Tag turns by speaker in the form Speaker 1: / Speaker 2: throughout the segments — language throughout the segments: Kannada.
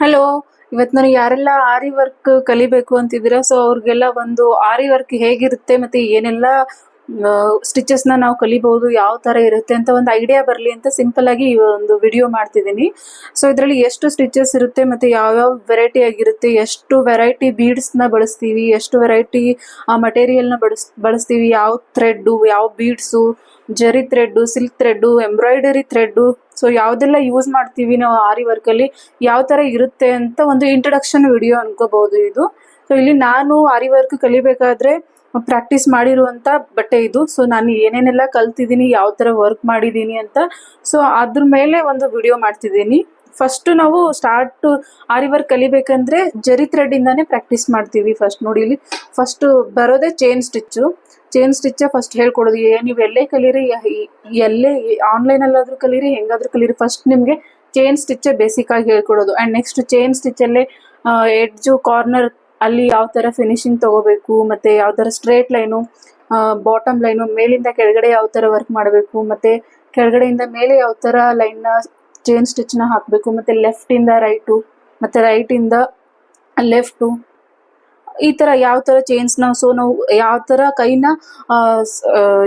Speaker 1: ಹಲೋ ಇವತ್ತು ನಾನು ಯಾರೆಲ್ಲ ಆರಿ ವರ್ಕ್ ಕಲಿಬೇಕು ಅಂತಿದ್ದೀರಾ? ಸೊ ಅವ್ರಿಗೆಲ್ಲ ಒಂದು ಆರಿ ವರ್ಕ್ ಹೇಗಿರುತ್ತೆ ಮತ್ತೆ ಏನೆಲ್ಲ ಸ್ಟಿಚಸ್ನ ನಾವು ಕಲಿಬಹುದು, ಯಾವ ತರ ಇರುತ್ತೆ ಅಂತ ಒಂದು ಐಡಿಯಾ ಬರಲಿ ಅಂತ ಸಿಂಪಲ್ ಆಗಿ ಒಂದು ವಿಡಿಯೋ ಮಾಡ್ತಿದ್ದೀನಿ. ಸೊ ಇದರಲ್ಲಿ ಎಷ್ಟು ಸ್ಟಿಚಸ್ ಇರುತ್ತೆ ಮತ್ತೆ ಯಾವ್ಯಾವ ವೆರೈಟಿ ಆಗಿರುತ್ತೆ, ಎಷ್ಟು ವೆರೈಟಿ ಬೀಡ್ಸ್ನ ಬಳಸ್ತೀವಿ, ಎಷ್ಟು ವೆರೈಟಿ ಆ ಮಟೀರಿಯಲ್ನ ಬಳಸ್, ಬಳಸ್ತೀವಿ, ಯಾವ ಥ್ರೆಡ್ ಯಾವ beads zari thread silk thread embroidery thread so ಯಾವುದೆಲ್ಲ ಯೂಸ್ ಮಾಡ್ತೀವಿ ನಾವು ಆರಿ ವರ್ಕ್ ಅಲ್ಲಿ, ಯಾವ ತರ ಇರುತ್ತೆ ಅಂತ ಒಂದು ಇಂಟ್ರಡಕ್ಷನ್ ವಿಡಿಯೋ ಅನ್ಕೋಬಹುದು ಇದು. ಸೊ ಇಲ್ಲಿ ನಾನು ಆರಿ ವರ್ಕ್ ಕಲಿಬೇಕಾದ್ರೆ ಪ್ರಾಕ್ಟೀಸ್ ಮಾಡಿರುವಂಥ ಬಟ್ಟೆ ಇದು. ಸೊ ನಾನು ಏನೇನೆಲ್ಲ ಕಲ್ತಿದ್ದೀನಿ, ಯಾವ ತರ ವರ್ಕ್ ಮಾಡಿದ್ದೀನಿ ಅಂತ. ಸೊ ಅದ್ರ ಮೇಲೆ ಒಂದು ವಿಡಿಯೋ ಮಾಡ್ತಿದ್ದೀನಿ. ಫಸ್ಟ್ ನಾವು ಸ್ಟಾರ್ಟ್ ಆರಿ ವರ್ಕ್ ಕಲಿಬೇಕಂದ್ರೆ ಜರಿ ಥ್ರೆಡ್ ಇಂದಾನೆ ಪ್ರಾಕ್ಟೀಸ್ ಮಾಡ್ತೀವಿ ಫಸ್ಟ್ ನೋಡಿ ಇಲ್ಲಿ. ಫಸ್ಟ್ ಬರೋದೇ chain stitch chain stitch first ಹೇಳ್ಕೊಡೋದು. ನೀವು ಎಲ್ಲೇ ಕಲೀರಿ ಎಲ್ಲೇ ಆನ್ಲೈನ್ ಅಲ್ಲಾದ್ರೂ ಕಲೀರಿ, ಹೆಂಗಾದ್ರೂ ಕಲೀರಿ. ಫಸ್ಟ್ ನಿಮ್ಗೆ ಚೈನ್ ಸ್ಟಿಚ್ ಬೇಸಿಕ್ ಆಗಿ ಹೇಳ್ಕೊಡೋದು. ಅಂಡ್ ನೆಕ್ಸ್ಟ್ ಚೈನ್ ಸ್ಟಿಚ್ ಅಲ್ಲೇ ಎಡ್ಜು ಕಾರ್ನರ್ ಅಲ್ಲಿ ಯಾವ ತರ ಫಿನಿಶಿಂಗ್ ತಗೋಬೇಕು, ಮತ್ತೆ ಯಾವ ತರ ಸ್ಟ್ರೇಟ್ ಲೈನು ಬಾಟಮ್ ಲೈನು ಮೇಲಿಂದ ಕೆಳಗಡೆ ಯಾವ ತರ ವರ್ಕ್ ಮಾಡಬೇಕು, ಮತ್ತೆ ಕೆಳಗಡೆಯಿಂದ ಮೇಲೆ ಯಾವ ತರ ಲೈನ್ನ ಚೈನ್ ಸ್ಟಿಚ್ನ ಹಾಕಬೇಕು, ಮತ್ತೆ ಲೆಫ್ಟ್ ಇಂದ ರೈಟು ಮತ್ತೆ ರೈಟ್ ಇಂದ ಲೆಫ್ಟು ಈ ತರ ಯಾವ ತರ ಚೈನ್ಸ್ನ ಸೊ ನಾವು ಯಾವ ತರ ಕೈನ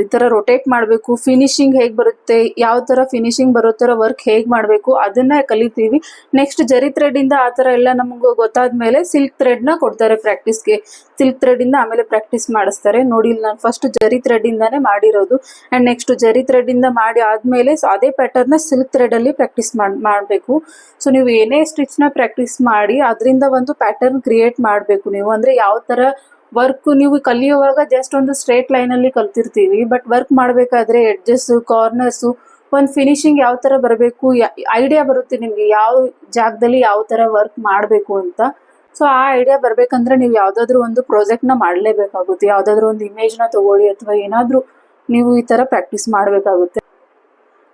Speaker 1: ಈ ತರ ರೊಟೇಟ್ ಮಾಡಬೇಕು ಫಿನಿಶಿಂಗ್ ಹೇಗ್ ಬರುತ್ತೆ, ಯಾವ ತರ ಫಿನಿಶಿಂಗ್ ಬರೋ ತರ ವರ್ಕ್ ಹೇಗ್ ಮಾಡಬೇಕು, ಅದನ್ನ ಕಲಿತೀವಿ. ನೆಕ್ಸ್ಟ್ ಜರಿ ಥ್ರೆಡ್ ಇಂದ ಆ ತರ ಎಲ್ಲ ನಮ್ಗೆ ಗೊತ್ತಾದ್ಮೇಲೆ ಸಿಲ್ಕ್ ಥ್ರೆಡ್ನ ಕೊಡ್ತಾರೆ ಪ್ರಾಕ್ಟೀಸ್ಗೆ ಸಿಲ್ಕ್ ಥ್ರೆಡ್ ಇಂದ ಆಮೇಲೆ ಪ್ರಾಕ್ಟೀಸ್ ಮಾಡಿಸ್ತಾರೆ. ನೋಡಿ, ಇಲ್ಲಿ ನಾನು ಫಸ್ಟ್ ಜರಿ ಥ್ರೆಡ್ ಇಂದಾನೆ ಮಾಡಿರೋದು. ಅಂಡ್ ನೆಕ್ಸ್ಟ್ ಜರಿ ಥ್ರೆಡ್ ಇಂದ ಮಾಡಿ ಆದ್ಮೇಲೆ ಅದೇ ಪ್ಯಾಟರ್ನ್ನ ಸಿಲ್ಕ್ ಥ್ರೆಡ್ ಅಲ್ಲಿ ಪ್ರಾಕ್ಟೀಸ್ ಮಾಡಬೇಕು. ಸೊ ನೀವು ಏನೇ ಸ್ಟಿಚ್ನ ಪ್ರಾಕ್ಟೀಸ್ ಮಾಡಿ, ಅದರಿಂದ ಒಂದು ಪ್ಯಾಟರ್ನ್ ಕ್ರಿಯೇಟ್ ಮಾಡಬೇಕು ನೀವು. ಅಂದ್ರೆ ಯಾವ ತರ ವರ್ಕ್ ನೀವು ಕಲಿಯುವಾಗ ಜಸ್ಟ್ ಒಂದು ಸ್ಟ್ರೇಟ್ ಲೈನ್ ಅಲ್ಲಿ ಕಲ್ತಿರ್ತೀವಿ. ಬಟ್ ವರ್ಕ್ ಮಾಡಬೇಕಾದ್ರೆ ಎಡ್ಜಸ್ ಕಾರ್ನರ್ಸ್ ಒಂದು ಫಿನಿಶಿಂಗ್ ಯಾವ ತರ ಬರಬೇಕು ಐಡಿಯಾ ಬರುತ್ತೆ ನಿಮ್ಗೆ. ಯಾವ ಜಾಗದಲ್ಲಿ ಯಾವ ತರ ವರ್ಕ್ ಮಾಡಬೇಕು ಅಂತ. ಸೊ ಆ ಐಡಿಯಾ ಬರ್ಬೇಕಂದ್ರೆ ನೀವು ಯಾವ್ದಾದ್ರು ಒಂದು ಪ್ರಾಜೆಕ್ಟ್ನ ಮಾಡಲೇಬೇಕಾಗುತ್ತೆ. ಯಾವ್ದಾದ್ರು ಒಂದು ಇಮೇಜ್ನ ತಗೊಳ್ಳಿ ಅಥವಾ ಏನಾದ್ರೂ ನೀವು ಈ ತರ ಪ್ರಾಕ್ಟೀಸ್ ಮಾಡ್ಬೇಕಾಗುತ್ತೆ.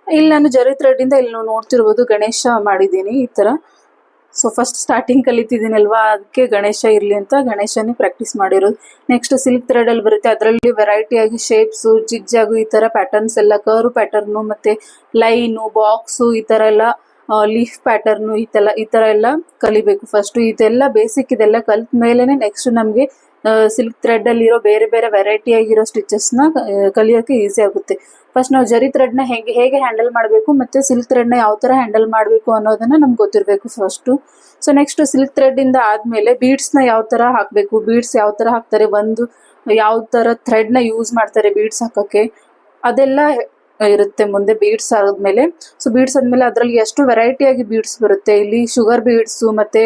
Speaker 1: ಇಲ್ಲಿ ನಾನು ಜರಿ ಥ್ರೆಡ್ ಇಂದ ಇಲ್ಲಿ ನಾವು ನೋಡ್ತಿರ್ಬೋದು ಗಣೇಶ ಮಾಡಿದ್ದೀನಿ ಈ ತರ. ಸೊ ಫಸ್ಟ್ ಸ್ಟಾರ್ಟಿಂಗ್ ಕಲಿತಿದ್ದೀನಲ್ವಾ ಅದಕ್ಕೆ ಗಣೇಶ ಇರಲಿ ಅಂತ ಗಣೇಶನೇ ಪ್ರಾಕ್ಟೀಸ್ ಮಾಡಿರೋದು. ನೆಕ್ಸ್ಟ್ ಸಿಲ್ಕ್ ಥ್ರೆಡ್ ಅಲ್ಲಿ ಬರುತ್ತೆ. ಅದರಲ್ಲಿ ವೆರೈಟಿ ಆಗಿ ಶೇಪ್ಸು ಜಿಗ್ಜಾಗು ಈ ತರ ಪ್ಯಾಟರ್ನ್ಸ್ ಎಲ್ಲ ಕರ್ವ್ ಪ್ಯಾಟರ್ನು ಮತ್ತೆ ಲೈನು ಬಾಕ್ಸು ಈ ತರ ಎಲ್ಲ ಲೀಫ್ ಪ್ಯಾಟರ್ನು ಈ ಥರ ಈ ಥರ ಎಲ್ಲ ಕಲಿಬೇಕು. ಫಸ್ಟ್ ಇದೆಲ್ಲ ಬೇಸಿಕ್ ಇದೆಲ್ಲ ಕಲಿತ ಮೇಲೆನೆ ನೆಕ್ಸ್ಟ್ ನಮಗೆ ಸಿಲ್ಕ್ ಥ್ರೆಡ್ ಅಲ್ಲಿರೋ ಬೇರೆ ಬೇರೆ ವೆರೈಟಿ ಆಗಿರೋ ಸ್ಟಿಚಸ್ನ ಕಲಿಯೋಕೆ ಈಸಿ ಆಗುತ್ತೆ. ಫಸ್ಟ್ ನಾವು ಜರಿ ಥ್ರೆಡ್ನ ಹೇಗೆ ಹೇಗೆ ಹ್ಯಾಂಡಲ್ ಮಾಡಬೇಕು ಮತ್ತೆ ಸಿಲ್ಕ್ ಥ್ರೆಡ್ನ ಯಾವ ತರ ಹ್ಯಾಂಡಲ್ ಮಾಡಬೇಕು ಅನ್ನೋದನ್ನ ನಮ್ಗೆ ಗೊತ್ತಿರಬೇಕು first so next silk thread ಇಂದ ಆದ್ಮೇಲೆ ಬೀಡ್ಸ್ನ ಯಾವ ತರ ಹಾಕಬೇಕು ಬೀಡ್ಸ್ ಯಾವ ತರ ಹಾಕ್ತಾರೆ, ಒಂದು ಯಾವ ತರ ಥ್ರೆಡ್ನ ಯೂಸ್ ಮಾಡ್ತಾರೆ ಬೀಡ್ಸ್ ಹಾಕಕ್ಕೆ ಅದೆಲ್ಲ ಇರುತ್ತೆ ಮುಂದೆ ಬೀಡ್ಸ್ ಆದ್ಮೇಲೆ. ಸೊ ಬೀಡ್ಸ್ ಆದ್ಮೇಲೆ ಅದರಲ್ಲಿ ಎಷ್ಟು ವೆರೈಟಿ ಆಗಿ ಬೀಡ್ಸ್ ಬರುತ್ತೆ. ಇಲ್ಲಿ ಶುಗರ್ ಬೀಡ್ಸ್ ಮತ್ತೆ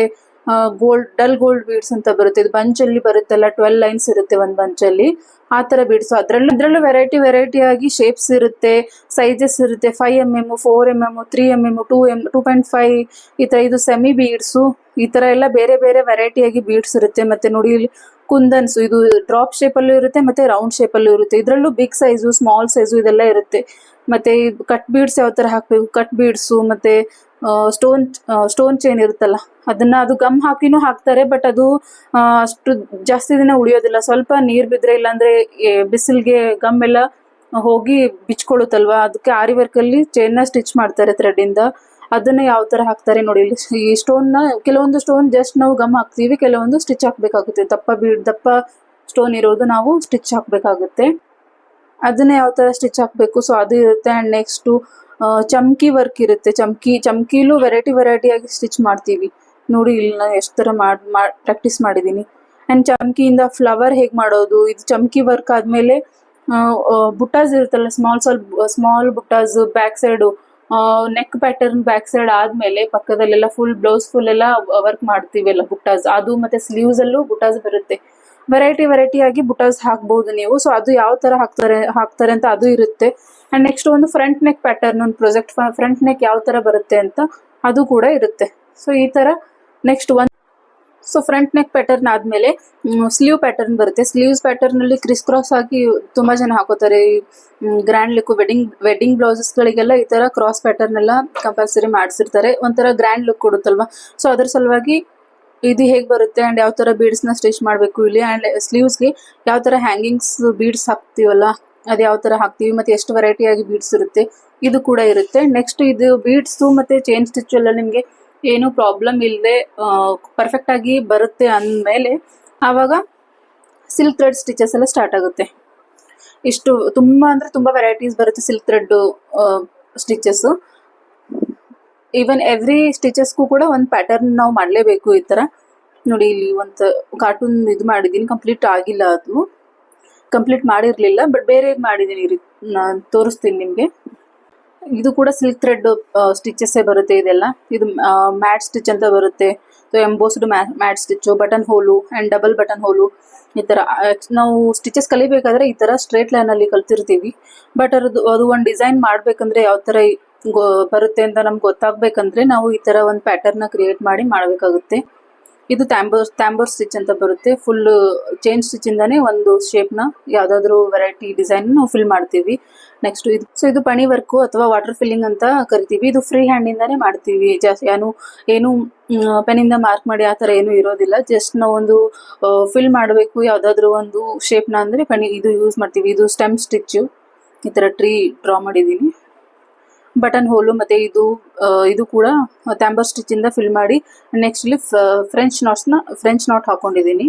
Speaker 1: ಗೋಲ್ಡ್ ಡಲ್ ಗೋಲ್ಡ್ ಬೀಡ್ಸ್ ಅಂತ ಬರುತ್ತೆ. ಇದು ಬಂಚ್ ಅಲ್ಲಿ ಬರುತ್ತಲ್ಲ ಟ್ವೆಲ್ ಲೈನ್ಸ್ ಇರುತ್ತೆ ಒಂದ್ ಬಂಚ್ ಅಲ್ಲಿ ಆ ತರ ಬೀಡ್ಸ್ ಅದ್ರಲ್ಲೂ ಅದ್ರಲ್ಲೂ ವೆರೈಟಿ ವೆರೈಟಿ ಆಗಿ ಶೇಪ್ಸ್ ಇರುತ್ತೆ ಸೈಜಸ್ ಇರುತ್ತೆ. Five M M four M M three M M two M two point five ಈ ತರ, ಇದು ಸೆಮಿ ಬೀಡ್ಸು ಈ ತರ ಎಲ್ಲ ಬೇರೆ ಬೇರೆ ವೆರೈಟಿ ಆಗಿ ಬೀಡ್ಸ್ ಇರುತ್ತೆ. ಮತ್ತೆ ನೋಡಿ, ಇಲ್ಲಿ ಕುಂದನ್ಸ್ ಇದು ಡ್ರಾಪ್ ಶೇಪ್ ಅಲ್ಲೂ ಇರುತ್ತೆ, ಮತ್ತೆ ರೌಂಡ್ ಶೇಪ್ ಅಲ್ಲೂ ಇರುತ್ತೆ. ಇದರಲ್ಲೂ ಬಿಗ್ ಸೈಜು ಸ್ಮಾಲ್ ಸೈಜು ಇದೆಲ್ಲ ಇರುತ್ತೆ. ಮತ್ತೆ ಕಟ್ ಬೀಡ್ಸ್ ಯಾವ ತರ ಹಾಕ್ಬೇಕು? ಕಟ್ ಬೀಡ್ಸು ಮತ್ತೆ ಸ್ಟೋನ್ ಸ್ಟೋನ್ ಚೈನ್ ಇರುತ್ತಲ್ಲ, ಅದನ್ನ ಅದು ಗಮ್ ಹಾಕಿನೂ ಹಾಕ್ತಾರೆ ಬಟ್ ಅದು ಅಷ್ಟು ಜಾಸ್ತಿ ದಿನ ಉಳಿಯೋದಿಲ್ಲ. ಸ್ವಲ್ಪ ನೀರ್ ಬಿದ್ರೆ ಇಲ್ಲಾಂದ್ರೆ ಬಿಸಿಲಿಗೆ ಗಮ್ ಎಲ್ಲ ಹೋಗಿ ಬಿಚ್ಕೊಳ್ಳುತ್ತಲ್ವಾ? ಅದಕ್ಕೆ ಆರಿ ವರ್ಕ್ ಅಲ್ಲಿ ಚೈನ್ನ ಸ್ಟಿಚ್ ಮಾಡ್ತಾರೆ ಥ್ರೆಡ್ ಇಂದ. ಅದನ್ನ ಯಾವ ತರ ಹಾಕ್ತಾರೆ ನೋಡಿ ಈ ಸ್ಟೋನ್ನ ಕೆಲವೊಂದು ಸ್ಟೋನ್ ಜಸ್ಟ್ ನಾವು ಗಮ್ ಹಾಕ್ತೀವಿ, ಕೆಲವೊಂದು ಸ್ಟಿಚ್ ಹಾಕ್ಬೇಕಾಗುತ್ತೆ. ದಪ್ಪ ಬೀಡ್ ದಪ್ಪ ಸ್ಟೋನ್ ಇರೋದು ನಾವು ಸ್ಟಿಚ್ ಹಾಕ್ಬೇಕಾಗುತ್ತೆ. ಅದನ್ನ ಯಾವ ತರ ಸ್ಟಿಚ್ ಹಾಕ್ಬೇಕು? ಸೊ ಅದು ಇರುತ್ತೆ. ಅಂಡ್ ನೆಕ್ಸ್ಟ್ ಚಮ್ಕಿ ವರ್ಕ್ ಇರುತ್ತೆ. ಚಮ್ಕಿ, ಚಮ್ಕಿಲೂ ವೆರೈಟಿ ವೆರೈಟಿ ಆಗಿ ಸ್ಟಿಚ್ ಮಾಡ್ತೀವಿ. ನೋಡಿ ಇಲ್ಲಿ ನಾನು ಎಷ್ಟು ತರ ಮಾಡ್ ಪ್ರಾಕ್ಟೀಸ್ ಮಾಡಿದ್ದೀನಿ ಅಂಡ್ ಚಮ್ಕಿಯಿಂದ ಫ್ಲವರ್ ಹೇಗ್ ಮಾಡೋದು? ಇದು ಚಮ್ಕಿ ವರ್ಕ್ ಆದ್ಮೇಲೆ ಬುಟ್ಟಾಸ್ ಇರುತ್ತಲ್ಲ ಸ್ಮಾಲ್ ಸ್ವಲ್ಪ small ಬುಟ್ಟಾಸ್ back side neck pattern back side ಆದ್ಮೇಲೆ ಪಕ್ಕದಲ್ಲೆಲ್ಲ ಫುಲ್ ಬ್ಲೌಸ್ ಫುಲ್ ಎಲ್ಲ ವರ್ಕ್ ಮಾಡ್ತೀವಲ್ಲ ಬುಟ್ಟಾಸ್. ಅದು ಮತ್ತೆ ಸ್ಲೀವ್ಸ್ ಅಲ್ಲೂ ಬುಟಾಸ್ ಬರುತ್ತೆ. ವೆರೈಟಿ ವೆರೈಟಿ ಆಗಿ ಬುಟಾಸ್ ಹಾಕ್ಬಹುದು ನೀವು. ಸೊ ಅದು ಯಾವ ತರ ಹಾಕ್ತಾರೆ ಹಾಕ್ತಾರೆ ಅಂತ ಅದು ಇರುತ್ತೆ. ಅಂಡ್ ನೆಕ್ಸ್ಟ್ ಒಂದು ಫ್ರಂಟ್ ನೆಕ್ ಪ್ಯಾಟರ್ನ್ ಒಂದು ಪ್ರೊಜೆಕ್ಟ್ ಫ್ರಂಟ್ ನೆಕ್ ಯಾವ ತರ ಬರುತ್ತೆ ಅಂತ ಅದು ಕೂಡ ಇರುತ್ತೆ. ಸೊ ಈ ತರ ನೆಕ್ಸ್ಟ್ ಒಂದ್ ಸೊ ಫ್ರಂಟ್ ನೆಕ್ ಪ್ಯಾಟರ್ನ್ ಆದಮೇಲೆ ಸ್ಲೀವ್ ಪ್ಯಾಟರ್ನ್ ಬರುತ್ತೆ. ಸ್ಲೀವ್ಸ್ ಪ್ಯಾಟರ್ನ್ ಅಲ್ಲಿ ಕ್ರಿಸ್ ಕ್ರಾಸ್ ಆಗಿ ತುಂಬಾ ಜನ ಹಾಕೋತಾರೆ. Grand look wedding wedding blouses ಗಳಿಗೆಲ್ಲ ಈ ತರ ಕ್ರಾಸ್ ಪ್ಯಾಟರ್ನ್ ಎಲ್ಲ ಕಂಪಲ್ಸರಿ ಮಾಡಿಸಿರ್ತಾರೆ. ಒಂಥರ ಗ್ರ್ಯಾಂಡ್ ಲುಕ್ ಕೊಡುತ್ತಲ್ವಾ? ಸೊ ಅದ್ರ ಸಲುವಾಗಿ ಇದು ಹೇಗೆ ಬರುತ್ತೆ ಅಂಡ್ ಯಾವ ತರ ಬೀಡ್ಸ್ನ ಸ್ಟಿಚ್ ಮಾಡಬೇಕು ಇಲ್ಲಿ ಅಂಡ್ ಸ್ಲೀವ್ಸ್ಗೆ ಯಾವ ತರ ಹ್ಯಾಂಗಿಂಗ್ಸ್ ಬೀಡ್ಸ್ ಹಾಕ್ತಿವಲ್ಲ? ಅದ್ ಯಾವ ತರ ಹಾಕ್ತಿವಿ? ಮತ್ತೆ ಎಷ್ಟು ವೆರೈಟಿ ಆಗಿ ಬೀಡ್ಸ್ ಇರುತ್ತೆ? ಇದು ಕೂಡ ಇರುತ್ತೆ. ನೆಕ್ಸ್ಟ್ ಇದು ಬೀಡ್ಸ್ ಮತ್ತೆ ಚೈನ್ ಸ್ಟಿಚ್ ಎಲ್ಲ ನಿಮ್ಗೆ ಏನು ಪ್ರಾಬ್ಲಮ್ ಇಲ್ಲದೆ ಪರ್ಫೆಕ್ಟ್ ಆಗಿ ಬರುತ್ತೆ ಅಂದಮೇಲೆ ಆವಾಗ ಸಿಲ್ಕ್ ಥ್ರೆಡ್ ಸ್ಟಿಚಸ್ ಎಲ್ಲ ಸ್ಟಾರ್ಟ್ ಆಗುತ್ತೆ. ಇಷ್ಟು ತುಂಬ ಅಂದರೆ ತುಂಬ ವೆರೈಟೀಸ್ ಬರುತ್ತೆ silk thread stitches even every ಸ್ಟಿಚಸ್ಗೂ ಕೂಡ ಒಂದು ಪ್ಯಾಟರ್ನ್ ನಾವು ಮಾಡಲೇಬೇಕು ಈ ಥರ ನೋಡಿ, ಇಲ್ಲಿ ಒಂದು ಕಾರ್ಟೂನ್ ಇದು ಮಾಡಿದ್ದೀನಿ ಕಂಪ್ಲೀಟ್ ಆಗಿಲ್ಲ ಅದು. ಕಂಪ್ಲೀಟ್ ಮಾಡಿರಲಿಲ್ಲ ಬಟ್ ಬೇರೆ ಮಾಡಿದ್ದೀನಿ, ರೀ ನಾನು ತೋರಿಸ್ತೀನಿ ನಿಮಗೆ. ಇದು ಕೂಡ ಸಿಲ್ಕ್ ಥ್ರೆಡ್ ಸ್ಟಿಚಸ್ಸೇ ಬರುತ್ತೆ ಇದೆಲ್ಲ. ಇದು ಮ್ಯಾಟ್ ಸ್ಟಿಚ್ ಅಂತ ಬರುತ್ತೆ. Embossed mat stitch button hole and double button hole ಈ ಥರ ನಾವು ಸ್ಟಿಚಸ್ ಕಲಿಬೇಕಾದ್ರೆ ಈ ಥರ ಸ್ಟ್ರೇಟ್ ಲೈನಲ್ಲಿ ಕಲ್ತಿರ್ತೀವಿ. ಬಟ್ ಅದು ಅದು ಒಂದು ಡಿಸೈನ್ ಮಾಡಬೇಕಂದ್ರೆ ಯಾವ ಗೊ, ಬರುತ್ತೆ ಅಂತ ನಮ್ಗೆ ಗೊತ್ತಾಗಬೇಕಂದ್ರೆ ನಾವು ಈ ಥರ ಒಂದು ಪ್ಯಾಟರ್ನ ಕ್ರಿಯೇಟ್ ಮಾಡಿ ಮಾಡಬೇಕಾಗುತ್ತೆ. ಇದು ತ್ಯಾಂಬರ್ ತ್ಯಾಂಬರ್ ಸ್ಟಿಚ್ ಅಂತ ಬರುತ್ತೆ. ಫುಲ್ ಚೈನ್ ಇಂದಾನೆ ಒಂದು ಶೇಪ್ನ ಯಾವುದಾದ್ರೂ ವೆರೈಟಿ ಡಿಸೈನ್ ನಾವು ಫಿಲ್ ಮಾಡ್ತೀವಿ. ನೆಕ್ಸ್ಟ್ ಇದು ಸೊ ಇದು ಪಣಿ ವರ್ಕು ಅಥವಾ ವಾಟರ್ ಫಿಲ್ಲಿಂಗ್ ಅಂತ ಕರಿತೀವಿ. ಇದು ಫ್ರೀ ಹ್ಯಾಂಡಿಂದಾನೇ ಮಾಡ್ತೀವಿ. ಜಾಸ್ತಿ ಏನು ಏನು ಪೆನ್ನಿಂದ ಮಾರ್ಕ್ ಮಾಡಿ ಆ ಥರ ಏನು ಇರೋದಿಲ್ಲ. ಜಸ್ಟ್ ನಾವೊಂದು ಫಿಲ್ ಮಾಡಬೇಕು. ಯಾವುದಾದ್ರೂ ಒಂದು ಶೇಪ್ನ ಅಂದರೆ ಪಣಿ ಇದು ಯೂಸ್ ಮಾಡ್ತೀವಿ. ಇದು ಸ್ಟೆಮ್ ಸ್ಟಿಚ್ಚು ಈ ಥರ ಟ್ರೀ ಡ್ರಾ ಮಾಡಿದ್ದೀನಿ ಬಟನ್ ಹೋಲು ಮತ್ತು ಇದು ಇದು ಕೂಡ ಟ್ಯಾಂಬರ್ ಸ್ಟಿಚ್ಚಿಂದ ಫಿಲ್ ಮಾಡಿ ನೆಕ್ಸ್ಟ್ ಇಲ್ಲಿ ಫ್ರೆಂಚ್ ನಾಟ್ಸ್ನ ಫ್ರೆಂಚ್ ನಾಟ್ ಹಾಕೊಂಡಿದ್ದೀನಿ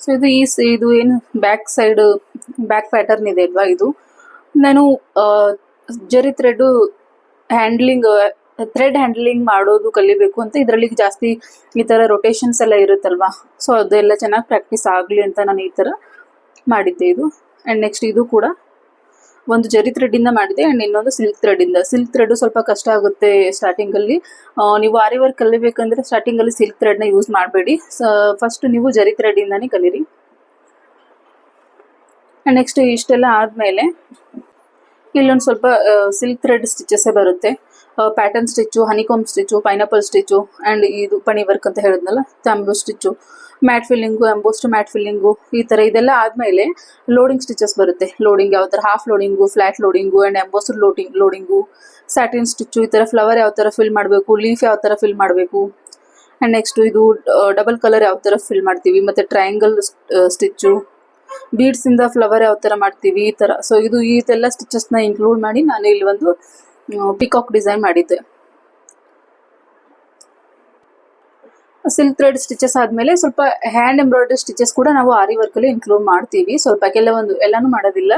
Speaker 1: ಸೊ ಇದು ಈ ಇದು ಏನು ಬ್ಯಾಕ್ ಸೈಡ್ ಬ್ಯಾಕ್ ಪ್ಯಾಟರ್ನ್ ಇದೆ ಅಲ್ವಾ ಇದು? ನಾನು ಜರಿ ಥ್ರೆಡ್ ಹ್ಯಾಂಡ್ಲಿಂಗ್ ಥ್ರೆಡ್ ಹ್ಯಾಂಡ್ಲಿಂಗ್ ಮಾಡೋದು ಕಲಿಬೇಕು ಅಂತ ಇದರಲ್ಲಿ ಜಾಸ್ತಿ ಈ ಥರ ರೊಟೇಷನ್ಸ್ ಎಲ್ಲ ಇರುತ್ತಲ್ವಾ? ಸೊ ಅದೆಲ್ಲ ಚೆನ್ನಾಗಿ ಪ್ರಾಕ್ಟೀಸ್ ಆಗಲಿ ಅಂತ ನಾನು ಈ ಥರ ಮಾಡಿದ್ದೆ ಇದು. ಆ್ಯಂಡ್ ನೆಕ್ಸ್ಟ್ ಇದು ಕೂಡ ಒಂದು ಜರಿ ಥ್ರೆಡ್ ಇಂದ ಮಾಡಿದೆ ಅಂಡ್ ಇನ್ನೊಂದು ಸಿಲ್ಕ್ ಥ್ರೆಡ್ ಇಂದ. ಸಿಲ್ಕ್ ಥ್ರೆಡ್ ಸ್ವಲ್ಪ ಕಷ್ಟ ಆಗುತ್ತೆ ಸ್ಟಾರ್ಟಿಂಗ್ ಅಲ್ಲಿ. ನೀವು ಆರಿ ವರ್ಕ್ ಕಲಿಬೇಕಂದ್ರೆ ಸ್ಟಾರ್ಟಿಂಗ್ ಅಲ್ಲಿ ಸಿಲ್ಕ್ ಥ್ರೆಡ್ನ ಯೂಸ್ ಮಾಡಬೇಡಿ. ಫಸ್ಟ್ ನೀವು ಜರಿ ಥ್ರೆಡ್ ಇಂದಾನೇ ಕಲೀರಿ. ನೆಕ್ಸ್ಟ್ ಇಷ್ಟೆಲ್ಲ ಆದ್ಮೇಲೆ ಇಲ್ಲೊಂದು ಸ್ವಲ್ಪ ಸಿಲ್ಕ್ ಥ್ರೆಡ್ ಸ್ಟಿಚಸ್ಸೇ ಬರುತ್ತೆ. Pattern stitch honeycomb stitch pineapple stitch and ಇದು ಪಣಿ ವರ್ಕ್ ಅಂತ ಹೇಳಿದ್ನಲ್ಲ ತಂಬು stitch mat filling embossed mat filling ಈ ಥರ ಇದೆಲ್ಲ ಆದಮೇಲೆ ಲೋಡಿಂಗ್ ಸ್ಟಿಚಸ್ ಬರುತ್ತೆ. ಲೋಡಿಂಗ್ ಯಾವ ಥರ half loading flat loading and embossed loading loading satin stitch ಈ ಥರ ಫ್ಲವರ್ ಯಾವ ಥರ ಫಿಲ್ ಮಾಡಬೇಕು ಲೀಫ್ ಯಾವ ಥರ ಫಿಲ್ ಮಾಡಬೇಕು. ಆ್ಯಂಡ್ ನೆಕ್ಸ್ಟ್ ಇದು ಡಬಲ್ ಕಲರ್ ಯಾವ ಥರ ಫಿಲ್ ಮಾಡ್ತೀವಿ, ಮತ್ತು ಟ್ರಯಾಂಗಲ್ ಸ್ಟಿಚ್ಚು ಬೀಡ್ಸ್ ಇಂದ ಫ್ಲವರ್ ಯಾವ ಥರ ಮಾಡ್ತೀವಿ, ಈ ಥರ ಸೊ ಇದು ಇದೆಲ್ಲ ಸ್ಟಿಚಸ್ನ ಇನ್ಕ್ಲೂಡ್ ಮಾಡಿ ನಾನು ಇಲ್ಲಿ ಒಂದು ಪಿಕಾಕ್ ಡಿಸೈನ್ ಮಾಡಿದ್ದೆ. ಸಿಲ್ಕ್ ಥ್ರೆಡ್ ಸ್ಟಿಚಸ್ ಆದಮೇಲೆ ಸ್ವಲ್ಪ ಹ್ಯಾಂಡ್ ಎಂಬ್ರಾಯ್ಡ್ರಿ ಸ್ಟಿಚಸ್ ಕೂಡ ನಾವು ಆರಿ ವರ್ಕಲ್ಲಿ ಇನ್ಕ್ಲೂಡ್ ಮಾಡ್ತೀವಿ. ಸ್ವಲ್ಪ ಕೆಲವೊಂದು, ಎಲ್ಲಾನು ಮಾಡೋದಿಲ್ಲ.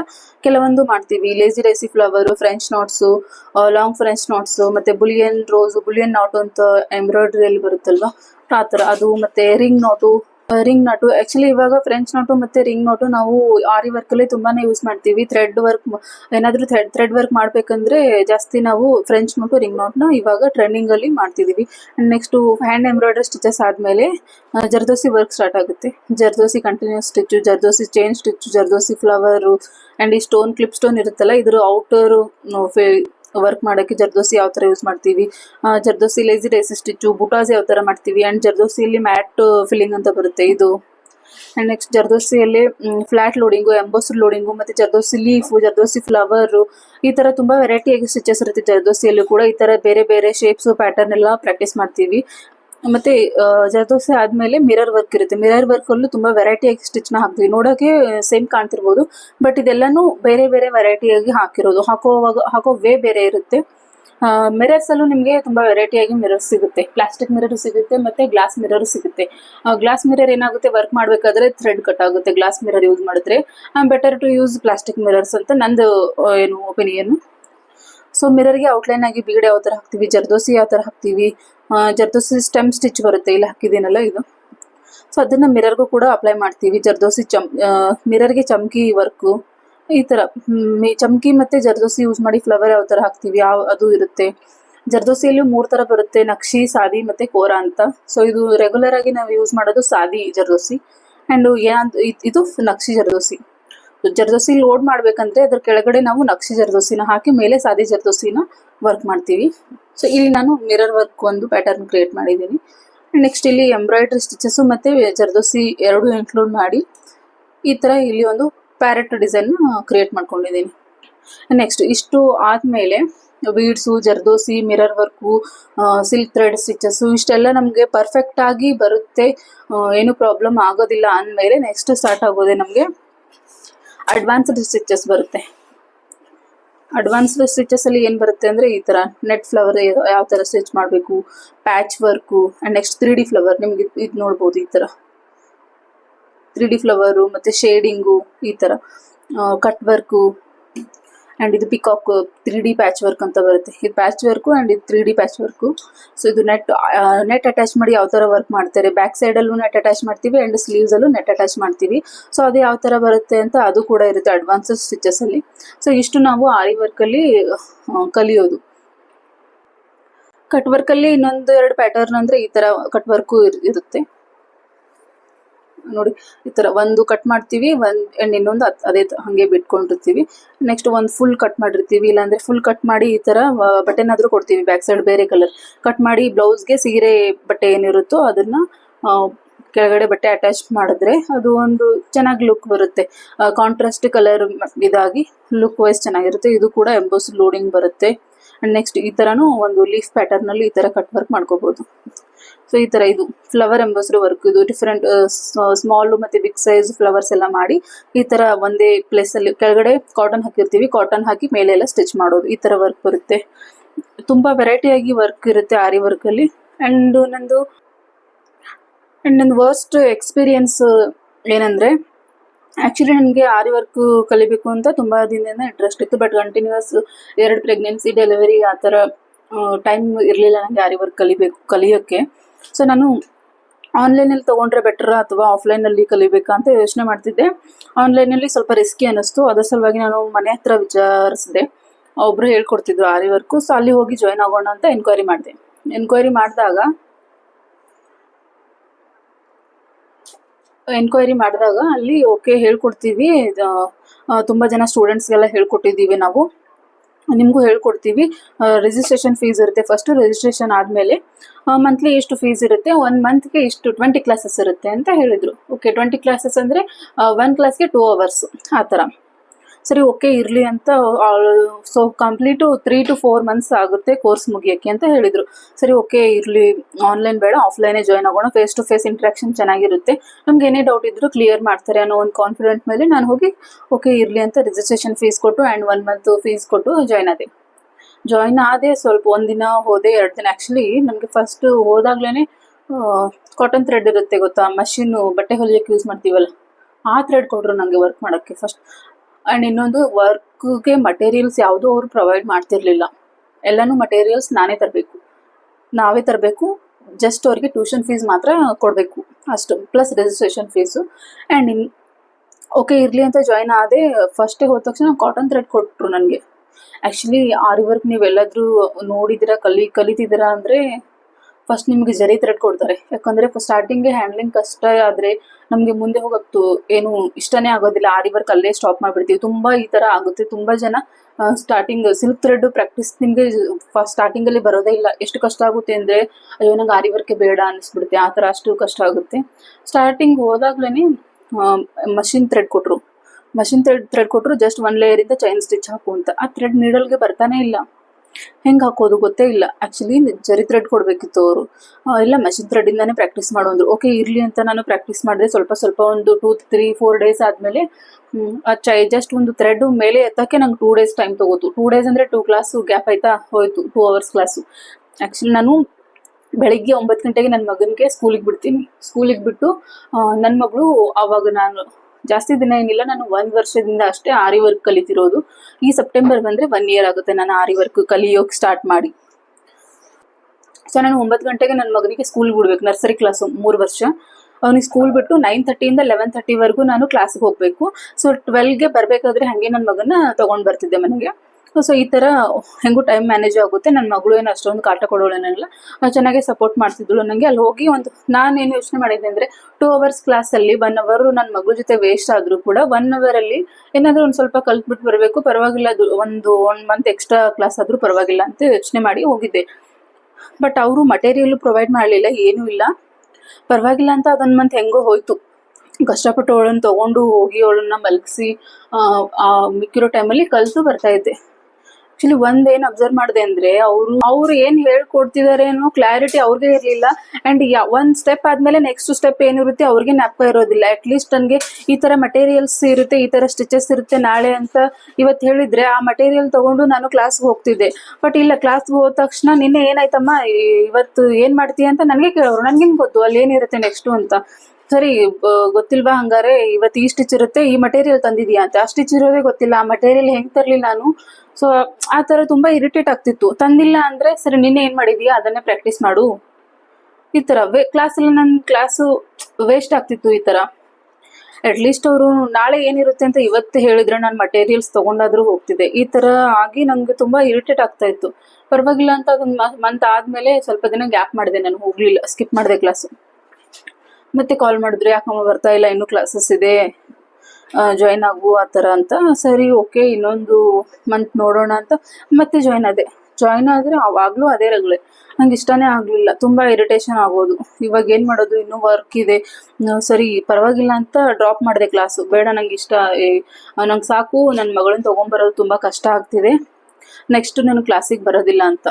Speaker 1: ಕೆಲವೊಂದು ಮಾಡ್ತೀವಿ. Lazy daisy flower French knots long French knots ಮತ್ತು ಬುಲಿಯನ್ ರೋಸು ಬುಲಿಯನ್ ನಾಟು ಅಂತ ಎಂಬ್ರಾಯ್ಡ್ರಿಯಲ್ಲಿ ಬರುತ್ತಲ್ವಾ? ಆ ಥರ ಅದು ಮತ್ತು ring knot ring knot. Actually ಇವಾಗ ಫ್ರೆಂಚ್ ನಾಟು ಮತ್ತೆ ರಿಂಗ್ ನಾಟು ನಾವು ಆರಿ ವರ್ಕಲ್ಲಿ ತುಂಬಾನೇ ಯೂಸ್ ಮಾಡ್ತೀವಿ. ಥ್ರೆಡ್ ವರ್ಕ್ ಏನಾದರೂ ಥ್ರೆಡ್ ಥ್ರೆಡ್ ವರ್ಕ್ ಮಾಡಬೇಕಂದ್ರೆ ಜಾಸ್ತಿ ನಾವು ಫ್ರೆಂಚ್ ನೋಟು, ರಿಂಗ್ ನೋಟ್ನ ಇವಾಗ ಟ್ರೆಂಡಿಂಗಲ್ಲಿ ಮಾಡ್ತಿದ್ದೀವಿ ನೆಕ್ಸ್ಟು ಹ್ಯಾಂಡ್ ಎಂಬ್ರಾಯ್ಡ್ರಿ ಸ್ಟಿಚಸ್ ಆದಮೇಲೆ ಜರ್ದೋಸಿ ವರ್ಕ್ ಸ್ಟಾರ್ಟ್ ಆಗುತ್ತೆ. Zardozi continuous stitch zardozi chain stitch zardozi flower and ಈ ಸ್ಟೋನ್ ಕ್ಲಿಪ್ ಸ್ಟೋನ್ ಇರುತ್ತಲ್ಲ, ಇದ್ರ ಔಟರು ವರ್ಕ್ ಮಾಡೋಕ್ಕೆ ಜರ್ದೋಸಿ ಯಾವ ಥರ ಯೂಸ್ ಮಾಡ್ತೀವಿ? Zardozi lazy daisy stitch butas ಯಾವ ಥರ ಮಾಡ್ತೀವಿ? ಆ್ಯಂಡ್ ಜರ್ದೋಸಿಯಲ್ಲಿ ಮ್ಯಾಟ್ ಫಿಲ್ಲಿಂಗ್ ಅಂತ ಬರುತ್ತೆ ಇದು. ಆ್ಯಂಡ್ ನೆಕ್ಸ್ಟ್ ಜರ್ದೋಸಿಯಲ್ಲಿ ಫ್ಲಾಟ್ ಲೋಡಿಂಗು ಎಂಬೋಸ್ಡ್ ಲೋಡಿಂಗು ಮತ್ತು ಜರ್ದೋಸಿ ಲೀಫು ಜರ್ದೋಸಿ ಫ್ಲವರು ಈ ಥರ ತುಂಬ ವೆರೈಟಿಯಾಗಿ ಸ್ಟಿಚಸ್ ಇರುತ್ತೆ ಜರ್ದೋಸಿಯಲ್ಲೂ ಕೂಡ. ಈ ಥರ ಬೇರೆ ಬೇರೆ ಶೇಪ್ಸು ಪ್ಯಾಟರ್ನ್ ಎಲ್ಲ ಪ್ರಾಕ್ಟೀಸ್ ಮಾಡ್ತೀವಿ. ಮತ್ತು ಜರದೋಸೆ ಆದಮೇಲೆ ಮಿರರ್ ವರ್ಕ್ ಇರುತ್ತೆ. ಮಿರರ್ ವರ್ಕ್ ಅಲ್ಲೂ ತುಂಬಾ ವೆರೈಟಿ ಆಗಿ ಸ್ಟಿಚ್ನ ಹಾಕ್ತೀವಿ. ನೋಡೋಕೆ ಸೇಮ್ ಕಾಣ್ತಿರ್ಬೋದು ಬಟ್ ಇದೆಲ್ಲಾನು ಬೇರೆ ಬೇರೆ ವೆರೈಟಿಯಾಗಿ ಹಾಕಿರೋದು. ಹಾಕೋವಾಗ, ಹಾಕೋ ವೇ ಬೇರೆ ಇರುತ್ತೆ. ಮಿರರ್ಸ್ ಅಲ್ಲೂ ನಿಮಗೆ ತುಂಬಾ ವೆರೈಟಿಯಾಗಿ ಮಿರರ್ ಸಿಗುತ್ತೆ. ಪ್ಲಾಸ್ಟಿಕ್ ಮಿರರ್ ಸಿಗುತ್ತೆ, ಮತ್ತೆ ಗ್ಲಾಸ್ ಮಿರರ್ ಸಿಗುತ್ತೆ. ಗ್ಲಾಸ್ ಮಿರರ್ ಏನಾಗುತ್ತೆ? ವರ್ಕ್ ಮಾಡಬೇಕಾದ್ರೆ ಥ್ರೆಡ್ ಕಟ್ ಆಗುತ್ತೆ. ಗ್ಲಾಸ್ ಮಿರರ್ ಯೂಸ್ ಮಾಡಿದ್ರೆ better to use plastic mirrors ಅಂತ ನಂದು ಏನು ಒಪಿನಿಯನ್ ಸೊ ಮಿರರ್ಗೆ ಔಟ್ಲೈನ್ ಆಗಿ ಬೀಡ್ ಯಾವ ಥರ ಹಾಕ್ತೀವಿ? ಜರ್ದೋಸಿ ಯಾವ ಥರ ಹಾಕ್ತೀವಿ? ಜರ್ದೋಸಿ ಸ್ಟೆಮ್ ಸ್ಟಿಚ್ ಬರುತ್ತೆ. ಇಲ್ಲಿ ಹಾಕಿದ್ದೀನಲ್ಲ ಇದು. ಸೊ ಅದನ್ನ ಮಿರರ್ಗೂ ಕೂಡ ಅಪ್ಲೈ ಮಾಡ್ತೀವಿ. ಜರ್ದೋಸಿ ಚಮ್ ಮಿರರ್ಗೆ ಚಮ್ಕಿ ವರ್ಕು ಈ ಥರ ಚಮ್ಕಿ ಮತ್ತು ಜರ್ದೋಸಿ ಯೂಸ್ ಮಾಡಿ ಫ್ಲವರ್ ಯಾವ ಥರ ಹಾಕ್ತೀವಿ? ಯಾವ ಅದು ಇರುತ್ತೆ. ಜರ್ದೋಸಿಯಲ್ಲಿ ಮೂರು ಥರ ಬರುತ್ತೆ. ನಕ್ಷಿ, ಸಾದಿ ಮತ್ತು ಕೋರ ಅಂತ. ಸೊ ಇದು ರೆಗ್ಯುಲರ್ ಆಗಿ ನಾವು ಯೂಸ್ ಮಾಡೋದು ಸಾದಿ ಜರ್ದೋಸಿ. ಆ್ಯಂಡ್ ಏನಂತ ಇದು ನಕ್ಷಿ ಜರ್ದೋಸಿ. ಜರ್ದೋಸಿ ಲೋಡ್ ಮಾಡ್ಬೇಕಂದ್ರೆ ಅದ್ರ ಕೆಳಗಡೆ ನಾವು ನಕ್ಷಿ ಜರ್ದೋಸಿನ ಹಾಕಿ, ಮೇಲೆ ಸಾದಿ ಜರ್ದೋಸಿನ ವರ್ಕ್ ಮಾಡ್ತೀವಿ. ಸೊ ಇಲ್ಲಿ ನಾನು ಮಿರರ್ ವರ್ಕ್ ಒಂದು ಪ್ಯಾಟರ್ನ್ ಕ್ರಿಯೇಟ್ ಮಾಡಿದ್ದೀನಿ. ನೆಕ್ಸ್ಟ್ ಇಲ್ಲಿ ಎಂಬ್ರಾಯ್ಡ್ರಿ ಸ್ಟಿಚಸ್ಸು ಮತ್ತು ಜರ್ದೋಸಿ ಎರಡು ಇನ್ಕ್ಲೂಡ್ ಮಾಡಿ, ಈ ಥರ ಇಲ್ಲಿ ಒಂದು ಪ್ಯಾರೆಟ್ ಡಿಸೈನ್ ಕ್ರಿಯೇಟ್ ಮಾಡ್ಕೊಂಡಿದ್ದೀನಿ. ನೆಕ್ಸ್ಟ್ ಇಷ್ಟು ಆದಮೇಲೆ beads zardozi mirror work silk thread stitches ಇಷ್ಟೆಲ್ಲ ನಮಗೆ ಪರ್ಫೆಕ್ಟಾಗಿ ಬರುತ್ತೆ. ಏನು ಪ್ರಾಬ್ಲಮ್ ಆಗೋದಿಲ್ಲ ಅಂದಮೇಲೆ ನೆಕ್ಸ್ಟ್ ಸ್ಟಾರ್ಟ್ ಆಗೋದೆ ನಮಗೆ ಅಡ್ವಾನ್ಸ್ಡ್ ಸ್ಟಿಚಸ್ ಬರುತ್ತೆ. ಅಡ್ವಾನ್ಸ್ಡ್ ಸ್ಟಿಚಸ್ ಅಲ್ಲಿ ಏನ್ ಬರುತ್ತೆ ಅಂದ್ರೆ ಈ ತರ ನೆಟ್ ಫ್ಲವರ್ ಯಾವ ತರ ಸ್ಟಿಚ್ ಮಾಡಬೇಕು patch work and next three D flower ನಿಮ್ಗೆ ಇದು ನೋಡ್ಬೋದು ಈ ತರ. ತ್ರೀ ಡಿ ಫ್ಲವರು ಮತ್ತೆ ಶೇಡಿಂಗು ಈ ತರ. ಕಟ್ ವರ್ಕು ಅಂಡ್ ಇದು peacock three D patch work ಅಂತ ಬರುತ್ತೆ. ಇದು ಪ್ಯಾಚ್ ವರ್ಕು ಅಂಡ್ ಇದು three D patch work so ಇದು ನೆಟ್ ನೆಟ್ ಅಟ್ಯಾಚ್ ಮಾಡಿ ಯಾವ ತರ ವರ್ಕ್ ಮಾಡ್ತಾರೆ. ಬ್ಯಾಕ್ ಸೈಡಲ್ಲೂ ನೆಟ್ ಅಟ್ಯಾಚ್ ಮಾಡ್ತೀವಿ ಅಂಡ್ ಸ್ಲೀವ್ಸ್ ಅಲ್ಲೂ ನೆಟ್ ಅಟ್ಯಾಚ್ ಮಾಡ್ತೀವಿ. ಸೊ ಅದು ಯಾವ ತರ ಬರುತ್ತೆ ಅಂತ ಅದು ಕೂಡ ಇರುತ್ತೆ ಅಡ್ವಾನ್ಸ್ ಸ್ಟಿಚಸ್ ಅಲ್ಲಿ. ಸೊ ಇಷ್ಟು ನಾವು ಆರಿ ವರ್ಕಲ್ಲಿ ಕಲಿಯೋದು. ಕಟ್ ವರ್ಕಲ್ಲಿ ಇನ್ನೊಂದು ಎರಡು ಪ್ಯಾಟರ್ನ್ ಅಂದ್ರೆ ಈ ತರ ಕಟ್ ವರ್ಕು ಇರುತ್ತೆ. ನೋಡಿ, ಈ ಥರ ಒಂದು ಕಟ್ ಮಾಡ್ತೀವಿ, ಒಂದು ಅಂಡ್ ಇನ್ನೊಂದು ಅದ್- ಹಾಗೆ ಬಿಟ್ಕೊಂಡಿರ್ತೀವಿ. ನೆಕ್ಸ್ಟ್ ಒಂದು ಫುಲ್ ಕಟ್ ಮಾಡಿರ್ತೀವಿ, ಇಲ್ಲಾಂದರೆ ಫುಲ್ ಕಟ್ ಮಾಡಿ ಈ ಥರ ಬಟನ್ ಆದ್ರೂ ಕೊಡ್ತೀವಿ ಬ್ಯಾಕ್ ಸೈಡ್ ಬೇರೆ ಕಲರ್ ಕಟ್ ಮಾಡಿ ಬ್ಲೌಸ್ಗೆ ಸೀರೆ ಬಟ್ಟೆ ಏನಿರುತ್ತೋ ಅದನ್ನ ಕೆಳಗಡೆ ಬಟ್ಟೆ ಅಟ್ಯಾಚ್ ಮಾಡಿದ್ರೆ ಅದು ಒಂದು ಚೆನ್ನಾಗಿ ಲುಕ್ ಬರುತ್ತೆ. ಕಾಂಟ್ರಾಸ್ಟ್ ಕಲರ್ ಇದಾಗಿ ಲುಕ್ ವೈಸ್ ಚೆನ್ನಾಗಿರುತ್ತೆ. ಇದು ಕೂಡ ಎಂಬೋಸ್ ಲೋಡಿಂಗ್ ಬರುತ್ತೆ. ಅಂಡ್ ನೆಕ್ಸ್ಟ್ ಈ ತರನು ಒಂದು ಲೀಫ್ ಪ್ಯಾಟರ್ನ್ ಅಲ್ಲಿ ಈ ತರ ಕಟ್ ವರ್ಕ್ ಮಾಡ್ಕೋಬಹುದು ಸೊ ಈ ತರ ಇದು ಫ್ಲವರ್ ಎಂಬಸ್ರು ವರ್ಕ್ ಇದು ಡಿಫ್ರೆಂಟ್ ಸ್ಮಾಲ್ ಮತ್ತೆ ಬಿಗ್ ಸೈಜ್ ಫ್ಲವರ್ಸ್ ಎಲ್ಲ ಮಾಡಿ ಈ ತರ ಒಂದೇ ಪ್ಲೇಸ್ ಅಲ್ಲಿ ಕೆಳಗಡೆ ಕಾಟನ್ ಹಾಕಿರ್ತೀವಿ. ಕಾಟನ್ ಹಾಕಿ ಮೇಲೆ ಎಲ್ಲ ಸ್ಟಿಚ್ ಮಾಡೋದು ಈ ತರ ವರ್ಕ್ ಬರುತ್ತೆ. ತುಂಬಾ ವೆರೈಟಿ ಆಗಿ ವರ್ಕ್ ಇರುತ್ತೆ ಆರಿ ವರ್ಕ್ ಅಲ್ಲಿ. ಅಂಡ್ ನಂದು ಅಂಡ್ ನಂದು ವರ್ಸ್ಟ್ ಎಕ್ಸ್ಪೀರಿಯನ್ಸ್ ಏನಂದ್ರೆ ಆಕ್ಚುಲಿ ನನಗೆ ಆರಿ ವರ್ಕ್ ಕಲಿಬೇಕು ಅಂತ ತುಂಬಾ ದಿನದಿಂದ ಇಂಟ್ರೆಸ್ಟ್ ಇತ್ತು ಬಟ್ ಕಂಟಿನ್ಯೂಸ್ ಎರಡು ಪ್ರೆಗ್ನೆನ್ಸಿ ಡೆಲಿವರಿ ಆ ಥರ ಟೈಮ್ ಇರಲಿಲ್ಲ ನನಗೆ ಆರಿ ವರ್ಕ್ ಕಲಿಬೇಕು, ಕಲಿಯೋಕ್ಕೆ. ಸೊ ನಾನು ಆನ್ಲೈನಲ್ಲಿ ತೊಗೊಂಡ್ರೆ ಬೆಟರ್ ಅಥವಾ ಆಫ್ಲೈನಲ್ಲಿ ಕಲಿಬೇಕಾ ಅಂತ ಯೋಚನೆ ಮಾಡ್ತಿದ್ದೆ. ಆನ್ಲೈನಲ್ಲಿ ಸ್ವಲ್ಪ ರಿಸ್ಕಿ ಅನ್ನಿಸ್ತು. ಅದರ ಸಲುವಾಗಿ ನಾನು ಮನೆ ಹತ್ರ ವಿಚಾರಿಸಿದೆ. ಒಬ್ರು ಹೇಳ್ಕೊಡ್ತಿದ್ರು ಆರಿ ವರ್ಕು ಸೊ ಅಲ್ಲಿ ಹೋಗಿ ಜಾಯ್ನ್ ಆಗೋಣ ಅಂತ ಎನ್ಕ್ವೈರಿ ಮಾಡಿದೆ. ಎನ್ಕ್ವೈರಿ ಮಾಡಿದಾಗ ಎನ್ಕ್ವೈರಿ ಮಾಡಿದಾಗ ಅಲ್ಲಿ ಓಕೆ ಹೇಳ್ಕೊಡ್ತೀವಿ. ತುಂಬ ಜನ ಸ್ಟೂಡೆಂಟ್ಸ್ಗೆಲ್ಲ ಹೇಳ್ಕೊಟ್ಟಿದ್ದೀವಿ ನಾವು. ನಿಮಗೂ ಹೇಳ್ಕೊಡ್ತೀವಿ. ರಿಜಿಸ್ಟ್ರೇಷನ್ ಫೀಸ್ ಇರುತ್ತೆ. ಫಸ್ಟ್ ರಿಜಿಸ್ಟ್ರೇಷನ್ ಆದಮೇಲೆ ಮಂತ್ಲಿ ಎಷ್ಟು ಫೀಸ್ ಇರುತ್ತೆ? ಒನ್ ಮಂತ್ಗೆ ಇಷ್ಟು ಟ್ವೆಂಟಿ ಕ್ಲಾಸಸ್ ಇರುತ್ತೆ ಅಂತ ಹೇಳಿದರು. ಓಕೆ ಟ್ವೆಂಟಿ ಕ್ಲಾಸಸ್ ಅಂದರೆ ಒನ್ ಕ್ಲಾಸ್ಗೆ ಟೂ ಅವರ್ಸ್ ಆ ಥರ. ಸರಿ ಓಕೆ ಇರಲಿ ಅಂತ so complete three to four months ಆಗುತ್ತೆ ಕೋರ್ಸ್ ಮುಗಿಯೋಕ್ಕೆ ಅಂತ ಹೇಳಿದರು. ಸರಿ ಓಕೆ ಇರಲಿ ಆನ್ಲೈನ್ ಬೇಡ ಆಫ್ಲೈನೇ ಜಾಯ್ನ್ ಆಗೋಣ ಫೇಸ್ ಟು ಫೇಸ್ ಇಂಟ್ರಾಕ್ಷನ್ ಚೆನ್ನಾಗಿರುತ್ತೆ. ನಮ್ಗೆ ಏನೇ ಡೌಟ್ ಇದ್ರೂ ಕ್ಲಿಯರ್ ಮಾಡ್ತಾರೆ ಅನ್ನೋ ಒಂದು ಕಾನ್ಫಿಡೆಂಟ್ ಮೇಲೆ ನಾನು ಹೋಗಿ ಓಕೆ ಇರಲಿ ಅಂತ ರಿಜಿಸ್ಟ್ರೇಷನ್ ಫೀಸ್ ಕೊಟ್ಟು ಆ್ಯಂಡ್ ಒನ್ ಮಂತ್ ಫೀಸ್ ಕೊಟ್ಟು ಜಾಯ್ನ್ ಆದೆ. ಜಾಯ್ನ್ ಆದೆ, ಸ್ವಲ್ಪ ಒಂದಿನ ಹೋದೆ, ಎರಡು ದಿನ ಆ್ಯಕ್ಚುಲಿ ನಮಗೆ ಫಸ್ಟ್ ಹೋದಾಗ್ಲೇ ಕಾಟನ್ ಥ್ರೆಡ್ ಇರುತ್ತೆ ಗೊತ್ತಾ ಮಷೀನು ಬಟ್ಟೆ ಹೊಲಿಯೋಕ್ಕೆ ಯೂಸ್ ಮಾಡ್ತೀವಲ್ಲ, ಆ ಥ್ರೆಡ್ ಕೊಟ್ಟರು ನನಗೆ ವರ್ಕ್ ಮಾಡೋಕ್ಕೆ ಫಸ್ಟ್ ಆ್ಯಂಡ್ ಇನ್ನೊಂದು ವರ್ಕ್ಗೆ ಮಟೀರಿಯಲ್ಸ್ ಯಾವುದೂ ಅವರು ಪ್ರೊವೈಡ್ ಮಾಡ್ತಿರ್ಲಿಲ್ಲ. ಎಲ್ಲನೂ ಮಟೀರಿಯಲ್ಸ್ ನಾನೇ ತರಬೇಕು. ನಾವೇ ತರಬೇಕು ಜಸ್ಟ್ ಅವ್ರಿಗೆ ಟ್ಯೂಷನ್ ಫೀಸ್ ಮಾತ್ರ ಕೊಡಬೇಕು. ಅಷ್ಟು plus registration fees and in okay ಇರಲಿ ಅಂತ ಜಾಯ್ನ್ ಆದೆ ಫಸ್ಟೇ ಹೋದ ತಕ್ಷಣ ಕಾಟನ್ ಥ್ರೆಡ್ ಕೊಟ್ಟರು ನನಗೆ. ಆ್ಯಕ್ಚುಲಿ ಆರಿ ವರ್ಕ್ ನೀವೆಲ್ಲಾದರೂ ನೋಡಿದ್ದೀರಾ ಕಲಿ ಕಲಿತಿದ್ದೀರಾ ಅಂದರೆ ಫಸ್ಟ್ ನಿಮಗೆ ಜರಿ ಥ್ರೆಡ್ ಕೊಡ್ತಾರೆ. ಯಾಕಂದ್ರೆ ಸ್ಟಾರ್ಟಿಂಗ್ ಹ್ಯಾಂಡ್ಲಿಂಗ್ ಕಷ್ಟ ಆದ್ರೆ ನಮಗೆ ಮುಂದೆ ಹೋಗಕ್ತು ಏನು ಇಷ್ಟನೇ ಆಗೋದಿಲ್ಲ. ಆರಿ ವರ್ಕ್ ಅಲ್ಲೇ ಸ್ಟಾಪ್ ಮಾಡಿಬಿಡ್ತೀವಿ. ತುಂಬಾ ಈ ತರ ಆಗುತ್ತೆ. ತುಂಬಾ ಜನ ಸ್ಟಾರ್ಟಿಂಗ್ ಸಿಲ್ಕ್ ಥ್ರೆಡ್ ಪ್ರಾಕ್ಟೀಸ್ ನಿಮಗೆ ಸ್ಟಾರ್ಟಿಂಗಲ್ಲಿ ಬರೋದೇ ಇಲ್ಲ. ಎಷ್ಟು ಕಷ್ಟ ಆಗುತ್ತೆ ಅಂದ್ರೆ, ಅಯ್ಯೋ, ನಂಗೆ ಆರಿ ವರ್ಕ್ ಬೇಡ ಅನ್ನಿಸ್ಬಿಡುತ್ತೆ ಆ ಥರ ಅಷ್ಟು ಕಷ್ಟ ಆಗುತ್ತೆ. ಸ್ಟಾರ್ಟಿಂಗ್ ಹೋದಾಗ್ಲೇ ಮಷಿನ್ ಥ್ರೆಡ್ ಕೊಟ್ಟರು ಮಷಿನ್ ಥ್ರೆಡ್ ಥ್ರೆಡ್ ಕೊಟ್ಟರು ಜಸ್ಟ್ ಒನ್ ಲೇಯರಿಂದ ಚೈನ್ ಸ್ಟಿಚ್ ಹಾಕು ಅಂತ. ಆ ಥ್ರೆಡ್ ನೀಡಲ್ಗೆ ಬರ್ತಾನೆ ಇಲ್ಲ. ಹೆಂಗೆ ಹಾಕೋದು ಗೊತ್ತೇ ಇಲ್ಲ. ಆ್ಯಕ್ಚುಲಿ ಜರಿ ಥ್ರೆಡ್ ಕೊಡಬೇಕಿತ್ತು ಅವರು. ಇಲ್ಲ ಮೆಷಿನ್ ಥ್ರೆಡಿಂದಾನೇ ಪ್ರಾಕ್ಟೀಸ್ ಮಾಡು ಅಂದರು ಓಕೆ ಇರಲಿ ಅಂತ ನಾನು ಪ್ರಾಕ್ಟೀಸ್ ಮಾಡಿದೆ. ಸ್ವಲ್ಪ ಸ್ವಲ್ಪ ಒಂದು ಟೂ ತ್ರೀ ಫೋರ್ ಡೇಸ್ ಆದಮೇಲೆ ಚೈ ಜಸ್ಟ್ ಒಂದು ಥ್ರೆಡ್ ಮೇಲೆ ಎತ್ತಕ್ಕೆ ನಂಗೆ ಟೂ ಡೇಸ್ ಟೈಮ್ ತೊಗೋತು. ಟೂ ಡೇಸ್ ಅಂದರೆ ಟೂ ಕ್ಲಾಸು ಗ್ಯಾಪ್ ಆಯ್ತಾ? ಹೋಯಿತು. ಟೂ ಅವರ್ಸ್ ಕ್ಲಾಸು ಆ್ಯಕ್ಚುಲಿ ನಾನು ಬೆಳಿಗ್ಗೆ ಒಂಬತ್ತು ಗಂಟೆಗೆ ನನ್ನ ಮಗನಿಗೆ ಸ್ಕೂಲಿಗೆ ಬಿಡ್ತೀನಿ. ಸ್ಕೂಲಿಗೆ ಬಿಟ್ಟು ನನ್ನ ಮಗಳು ಆವಾಗ ನಾನು ಜಾಸ್ತಿ ದಿನ ಏನಿಲ್ಲ, ನಾನು ಒಂದು ವರ್ಷದಿಂದ ಅಷ್ಟೇ ಆರಿ ವರ್ಕ್ ಕಲಿತಿರೋದು. ಈ ಸೆಪ್ಟೆಂಬರ್ ಬಂದರೆ ಒನ್ ಇಯರ್ ಆಗುತ್ತೆ ನಾನು ಆರಿ ವರ್ಕ್ ಕಲಿಯೋಕೆ ಸ್ಟಾರ್ಟ್ ಮಾಡಿ. ಸೊ ನಾನು ಒಂಬತ್ತು ಗಂಟೆಗೆ ನನ್ನ ಮಗನಿಗೆ ಸ್ಕೂಲ್ ಬಿಡ್ಬೇಕು ನರ್ಸರಿ ಕ್ಲಾಸು ಮೂರು ವರ್ಷ. ಅವನಿಗೆ ಸ್ಕೂಲ್ ಬಿಟ್ಟು ನೈನ್ ತರ್ಟಿಯಿಂದ ಲೆವೆನ್ ತರ್ಟಿವರೆಗೂ ನಾನು ಕ್ಲಾಸಿಗೆ ಹೋಗಬೇಕು. ಸೊ ಟ್ವೆಲ್ಗೆ ಬರಬೇಕಾದ್ರೆ ಹಾಗೆ ನನ್ನ ಮಗನ ತೊಗೊಂಡು ಬರ್ತಿದ್ದೆ ಮನೆಗೆ. ಸೊ ಈ ಥರ ಹೆಂಗೂ ಟೈಮ್ ಮ್ಯಾನೇಜ್ ಆಗುತ್ತೆ. ನನ್ನ ಮಗಳು ಏನು ಅಷ್ಟೊಂದು ಕಾಟ ಕೊಡೋಳೇನಿಲ್ಲ ಚೆನ್ನಾಗಿ ಸಪೋರ್ಟ್ ಮಾಡ್ತಿದ್ಳು ನನಗೆ ಅಲ್ಲಿ ಹೋಗಿ ಒಂದು ನಾನೇನು ಯೋಚನೆ ಮಾಡಿದ್ದೆ ಅಂದರೆ ಟೂ ಅವರ್ಸ್ ಕ್ಲಾಸಲ್ಲಿ ಒನ್ ಅವರು ನನ್ನ ಮಗಳ ಜೊತೆ ವೇಸ್ಟ್ ಆದರೂ ಕೂಡ ಒನ್ ಅವರಲ್ಲಿ ಏನಾದರೂ ಒಂದು ಸ್ವಲ್ಪ ಕಲ್ತ್ಬಿಟ್ಟು ಬರಬೇಕು. ಪರವಾಗಿಲ್ಲ, ಅದು ಒಂದು ಒನ್ ಮಂತ್ ಎಕ್ಸ್ಟ್ರಾ ಕ್ಲಾಸ್ ಆದರೂ ಪರವಾಗಿಲ್ಲ ಅಂತ ಯೋಚನೆ ಮಾಡಿ ಹೋಗಿದ್ದೆ. ಬಟ್ ಅವರು ಮಟೀರಿಯಲ್ ಪ್ರೊವೈಡ್ ಮಾಡಲಿಲ್ಲ, ಏನೂ ಇಲ್ಲ. ಪರವಾಗಿಲ್ಲ ಅಂತ ಅದೊಂದು ಮಂತ್ ಹೆಂಗೋ ಹೋಯ್ತು. ಕಷ್ಟಪಟ್ಟು ಅವಳನ್ನು ತಗೊಂಡು ಹೋಗಿ ಅವಳನ್ನ ಮಲಗಿಸಿ ಮಿಕ್ಕಿರೋ ಟೈಮಲ್ಲಿ ಕಲಿತು ಬರ್ತಾ ಇದ್ದೆ. ಆಕ್ಚುಲಿ ಒಂದ್ ಏನ್ ಅಬ್ಸರ್ವ್ ಮಾಡಿದೆ ಅಂದ್ರೆ ಅವರು, ಅವ್ರು ಏನ್ ಹೇಳ್ಕೊಡ್ತಿದಾರೆ ಅನ್ನೋ ಕ್ಲಾರಿಟಿ ಅವ್ರಿಗೆ ಇರ್ಲಿಲ್ಲ. ಅಂಡ್ ಒಂದ್ ಸ್ಟೆಪ್ ಆದ್ಮೇಲೆ ನೆಕ್ಸ್ಟ್ ಸ್ಟೆಪ್ ಏನಿರುತ್ತೆ ಅವ್ರಿಗೆ ಜ್ಞಾಪಕ ಇರೋದಿಲ್ಲ. ಅಟ್ ಲೀಸ್ಟ್ ನನ್ಗೆ ಈ ತರ ಮಟೀರಿಯಲ್ಸ್ ಇರುತ್ತೆ, ಈ ತರ ಸ್ಟಿಚಸ್ ಇರುತ್ತೆ ನಾಳೆ ಅಂತ ಇವತ್ತು ಹೇಳಿದ್ರೆ ಆ ಮಟೀರಿಯಲ್ ತಗೊಂಡು ನಾನು ಕ್ಲಾಸ್ ಹೋಗ್ತಿದ್ದೆ. ಬಟ್ ಇಲ್ಲ ಕ್ಲಾಸ್ ಹೋದ ತಕ್ಷಣ ನಿನ್ನೆ ಏನಾಯ್ತಮ್ಮ ಇವತ್ತು ಏನ್ ಮಾಡ್ತೀಯ ಅಂತ ನನಗೆ ಕೇಳೋರು. ನನ್ಗೇನ್ ಗೊತ್ತು, ಅಲ್ಲಿ ಏನಿರುತ್ತೆ ನೆಕ್ಸ್ಟ್ ಅಂತ. ಸರಿ ಗೊತ್ತಿಲ್ವಾ ಹಂಗಾರೆ? ಇವತ್ತು ಈ ಸ್ಟಿಚ್ ಇರುತ್ತೆ, ಈ ಮಟೀರಿಯಲ್ ತಂದಿದ್ಯಾ ಅಂತ. ಆ ಸ್ಟಿಚ್ ಇರೋದೇ ಗೊತ್ತಿಲ್ಲ. ಆ ಮಟೀರಿಯಲ್ ಹೆಂಗ್ ತರ್ಲಿಲ್ಲ ನಾನು? ಸೊ ಆ ಥರ ತುಂಬಾ ಇರಿಟೇಟ್ ಆಗ್ತಿತ್ತು. ತಂದಿಲ್ಲ ಅಂದ್ರೆ, ಸರಿ, ನಿನ್ನೆ ಏನ್ ಮಾಡಿದ್ಯಾ? ಅದನ್ನೇ ಪ್ರಾಕ್ಟೀಸ್ ಮಾಡು. ಈ ತರ ಕ್ಲಾಸ್ ಅಲ್ಲಿ ನನ್ನ ಕ್ಲಾಸು ವೇಸ್ಟ್ ಆಗ್ತಿತ್ತು ಈ ತರ ಅಟ್ ಲೀಸ್ಟ್ ಅವರು ನಾಳೆ ಏನಿರುತ್ತೆ ಅಂತ ಇವತ್ತು ಹೇಳಿದ್ರೆ ನಾನು ಮಟೀರಿಯಲ್ಸ್ ತಗೊಂಡಾದ್ರೂ ಹೋಗ್ತಿದ್ದೆ. ಈ ತರ ಆಗಿ ನಂಗೆ ತುಂಬಾ ಇರಿಟೇಟ್ ಆಗ್ತಾ ಇತ್ತು. ಪರವಾಗಿಲ್ಲ ಅಂತ ಅದೊಂದು ಮಂತ್ ಆದಮೇಲೆ ಸ್ವಲ್ಪ ದಿನ ಗ್ಯಾಪ್ ಮಾಡಿದೆ ನಾನು. ಹೋಗ್ಲಿಲ್ಲ. ಸ್ಕಿಪ್ ಮಾಡಿದೆ ಕ್ಲಾಸ್ ಮತ್ತೆ ಕಾಲ್ ಮಾಡಿದ್ರು, ಯಾಕಮ್ಮ ಬರ್ತಾ ಇಲ್ಲ, ಇನ್ನೂ ಕ್ಲಾಸಸ್ ಇದೆ ಜಾಯ್ನ್ ಆಗು ಆ ಥರ ಅಂತ. ಸರಿ ಓಕೆ ಇನ್ನೊಂದು ಮಂತ್ ನೋಡೋಣ ಅಂತ. ಮತ್ತೆ ಜಾಯ್ನ್ ಆದೆ ಜಾಯ್ನ್ ಆದರೆ ಅವಾಗಲೂ ಅದೇ ರಗಳೆ. ನಂಗೆ ಇಷ್ಟನೇ ಆಗಲಿಲ್ಲ. ತುಂಬ ಇರಿಟೇಷನ್ ಆಗೋದು. ಇವಾಗ ಏನು ಮಾಡೋದು? ಇನ್ನೂ ವರ್ಕ್ ಇದೆ. ಸರಿ, ಪರವಾಗಿಲ್ಲ ಅಂತ ಡ್ರಾಪ್ ಮಾಡಿದೆ ಕ್ಲಾಸು ಬೇಡ, ನಂಗೆ ಇಷ್ಟ ನಂಗೆ ಸಾಕು. ನನ್ನ ಮಗಳನ್ನ ತೊಗೊಂಬರೋದು ತುಂಬ ಕಷ್ಟ ಆಗ್ತಿದೆ. ನೆಕ್ಸ್ಟ್ ನಾನು ಕ್ಲಾಸಿಗೆ ಬರೋದಿಲ್ಲ ಅಂತ.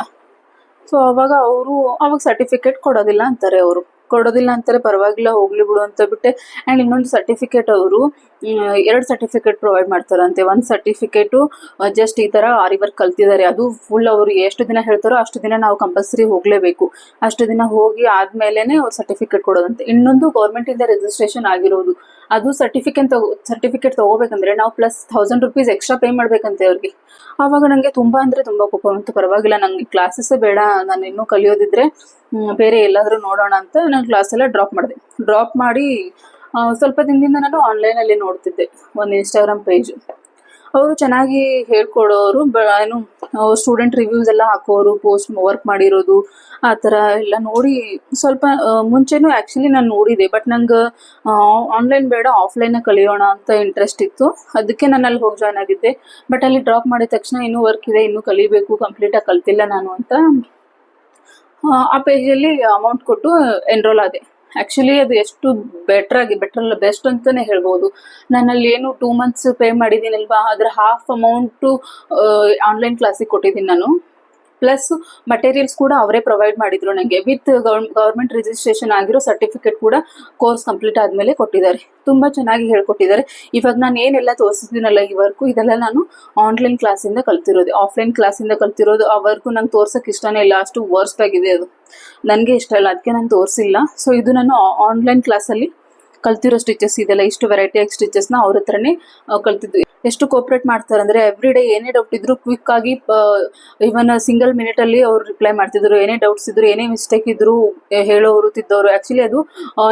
Speaker 1: ಸೊ ಅವಾಗ ಅವರು, ಅವಾಗ ಸರ್ಟಿಫಿಕೇಟ್ ಕೊಡೋದಿಲ್ಲ ಅಂತಾರೆ ಅವರು. ಕೊಡೋದಿಲ್ಲ ಅಂತಾರೆ, ಪರವಾಗಿಲ್ಲ ಹೋಗ್ಲಿ ಬಿಡು ಅಂತ ಬಿಟ್ಟೆ. ಆ್ಯಂಡ್ ಇನ್ನೊಂದು ಸರ್ಟಿಫಿಕೇಟ್ ಅವರು ಎರಡು ಸರ್ಟಿಫಿಕೇಟ್ ಪ್ರೊವೈಡ್ ಮಾಡ್ತಾರಂತೆ. ಒಂದು ಸರ್ಟಿಫಿಕೇಟು ಜಸ್ಟ್ ಈ ಥರ ಆರಿ ವರ್ಕ್ ಕಲ್ತಿದ್ದಾರೆ. ಅದು ಫುಲ್ ಅವರು ಎಷ್ಟು ದಿನ ಹೇಳ್ತಾರೋ ಅಷ್ಟು ದಿನ ನಾವು ಕಂಪಲ್ಸರಿ ಹೋಗಲೇಬೇಕು. ಅಷ್ಟು ದಿನ ಹೋಗಿ ಆದಮೇಲೆ ಅವ್ರು ಸರ್ಟಿಫಿಕೇಟ್ ಕೊಡೋದಂತೆ. ಇನ್ನೊಂದು ಗೌರ್ಮೆಂಟಿಂದ ರಿಜಿಸ್ಟ್ರೇಷನ್ ಆಗಿರೋದು. ಅದು ಸರ್ಟಿಫಿಕೇಟ್ ತಗೋ ಸರ್ಟಿಫಿಕೇಟ್ ತಗೋಬೇಕಂದ್ರೆ ನಾವು plus thousand rupees extra pay ಮಾಡ್ಬೇಕಂತೆ ಅವ್ರಿಗೆ. ಆವಾಗ ನನಗೆ ತುಂಬ ಅಂದರೆ ತುಂಬ ಕೋಪ ಬಂತು. ಪರವಾಗಿಲ್ಲ ನನಗೆ ಕ್ಲಾಸಸ್ಸೇ ಬೇಡ, ನಾನು ಇನ್ನೂ ಕಲಿಯೋದಿದ್ರೆ ಬೇರೆ ಎಲ್ಲಾದರೂ ನೋಡೋಣ ಅಂತ ನಾನು ಕ್ಲಾಸೆಲ್ಲ ಡ್ರಾಪ್ ಮಾಡಿದೆ. ಡ್ರಾಪ್ ಮಾಡಿ ಸ್ವಲ್ಪ ದಿನದಿಂದ ನಾನು ಆನ್ಲೈನಲ್ಲಿ ನೋಡ್ತಿದ್ದೆ, ಒಂದು ಇನ್ಸ್ಟಾಗ್ರಾಮ್ ಪೇಜ್ ಅವರು ಚೆನ್ನಾಗಿ ಹೇಳ್ಕೊಡೋರು, ಬ, ಏನು ಸ್ಟೂಡೆಂಟ್ ರಿವ್ಯೂಸ್ ಎಲ್ಲ ಹಾಕೋರು ಪೋಸ್ಟ್ ವರ್ಕ್ ಮಾಡಿರೋದು, ಆ ಥರ ಎಲ್ಲ ನೋಡಿ ಸ್ವಲ್ಪ ಮುಂಚೆನೂ ಆ್ಯಕ್ಚುಲಿ ನಾನು ನೋಡಿದೆ ಬಟ್ ನಂಗೆ ಆನ್ಲೈನ್ ಬೇಡ ಆಫ್ಲೈನ್ ಕಲಿಯೋಣ ಅಂತ ಇಂಟ್ರೆಸ್ಟ್ ಇತ್ತು. ಅದಕ್ಕೆ ನಾನು ಅಲ್ಲಿ ಹೋಗಿ ಜಾಯ್ನ್ ಆಗಿದ್ದೆ. ಬಟ್ ಅಲ್ಲಿ ಡ್ರಾಪ್ ಮಾಡಿದ ತಕ್ಷಣ ಇನ್ನೂ ವರ್ಕ್ ಇದೆ, ಇನ್ನೂ ಕಲಿಬೇಕು ಕಂಪ್ಲೀಟಾಗಿ ಕಲ್ತಿಲ್ಲ ನಾನು ಅಂತ, ಆ ಪೇಜಲ್ಲಿ ಅಮೌಂಟ್ ಕೊಟ್ಟು ಎನ್ರೋಲ್ ಆದೆ. ಆ್ಯಕ್ಚುಲಿ ಅದು ಎಷ್ಟು ಬೆಟರ್ ಆಗಿ ಬೆಟರ್ ಅಲ್ಲ ಬೆಸ್ಟ್ ಅಂತಾನೆ ಹೇಳ್ಬೋದು. ನಾನಲ್ಲಿ ಏನು ಟೂ ಮಂತ್ಸ್ ಪೇ ಮಾಡಿದ್ದೀನಲ್ವಾ? ಅದರ ಹಾಫ್ ಅಮೌಂಟು ಆನ್ಲೈನ್ ಕ್ಲಾಸಿಗೆ ಕೊಟ್ಟಿದ್ದೀನಿ ನಾನು. ಪ್ಲಸ್ ಮಟೀರಿಯಲ್ಸ್ ಕೂಡ ಅವರೇ ಪ್ರೊವೈಡ್ ಮಾಡಿದ್ರು ನನಗೆ ವಿತ್ ಗೌರ್ಮೆಂಟ್ ರಿಜಿಸ್ಟ್ರೇಷನ್ ಆಗಿರೋ ಸರ್ಟಿಫಿಕೇಟ್ ಕೂಡ ಕೋರ್ಸ್ ಕಂಪ್ಲೀಟ್ ಆದಮೇಲೆ ಕೊಟ್ಟಿದ್ದಾರೆ. ತುಂಬ ಚೆನ್ನಾಗಿ ಹೇಳ್ಕೊಟ್ಟಿದ್ದಾರೆ. ಇವಾಗ ನಾನು ಏನೆಲ್ಲ ತೋರಿಸಿದ್ದೀನಲ್ಲ ಈ ವರ್ಕ್ ಇದೆಲ್ಲ ನಾನು ಆನ್ಲೈನ್ ಕ್ಲಾಸಿಂದ ಕಲ್ತಿರೋದು. ಆಫ್ಲೈನ್ ಕ್ಲಾಸಿಂದ ಕಲ್ತಿರೋದು, ಆ ವರ್ಕು ನಂಗೆ ತೋರ್ಸೋಕೆ ಇಷ್ಟನೇ ಇಲ್ಲ. ಅಷ್ಟು ವರ್ಸ್ಟ್ ಆಗಿದೆ ಅದು. ನನಗೆ ಇಷ್ಟ ಇಲ್ಲ. ಅದಕ್ಕೆ ನಾನು ತೋರಿಸಿಲ್ಲ. ಸೊ ಇದು ನಾನು ಆನ್ಲೈನ್ ಕ್ಲಾಸಲ್ಲಿ ಕಲ್ತಿರೋ ಸ್ಟಿಚಸ್ ಇದೆಲ್ಲ, ಇಷ್ಟು ವೆರೈಟಿ ಆಗಿ ಸ್ಟಿಚಸ್ನ ಅವ್ರ ಹತ್ರನೇ ಕಲ್ತಿದ್ವಿ. ಎಷ್ಟು ಕೋಪ್ರೇಟ್ ಮಾಡ್ತಾರೆ ಅಂದರೆ ಎವ್ರಿ ಡೇ ಏನೇ ಡೌಟ್ ಇದ್ರು ಕ್ವಿಕ್ ಆಗಿ ಇವನ್ ಸಿಂಗಲ್ ಮಿನಿಟಲ್ಲಿ ಅವ್ರು ರಿಪ್ಲೈ ಮಾಡ್ತಿದ್ರು. ಏನೇ ಡೌಟ್ಸ್ ಇದ್ರು, ಏನೇ ಮಿಸ್ಟೇಕ್ ಇದ್ರು ಹೇಳೋರು, ತಿದ್ದೋರು. ಆ್ಯಕ್ಚುಲಿ ಅದು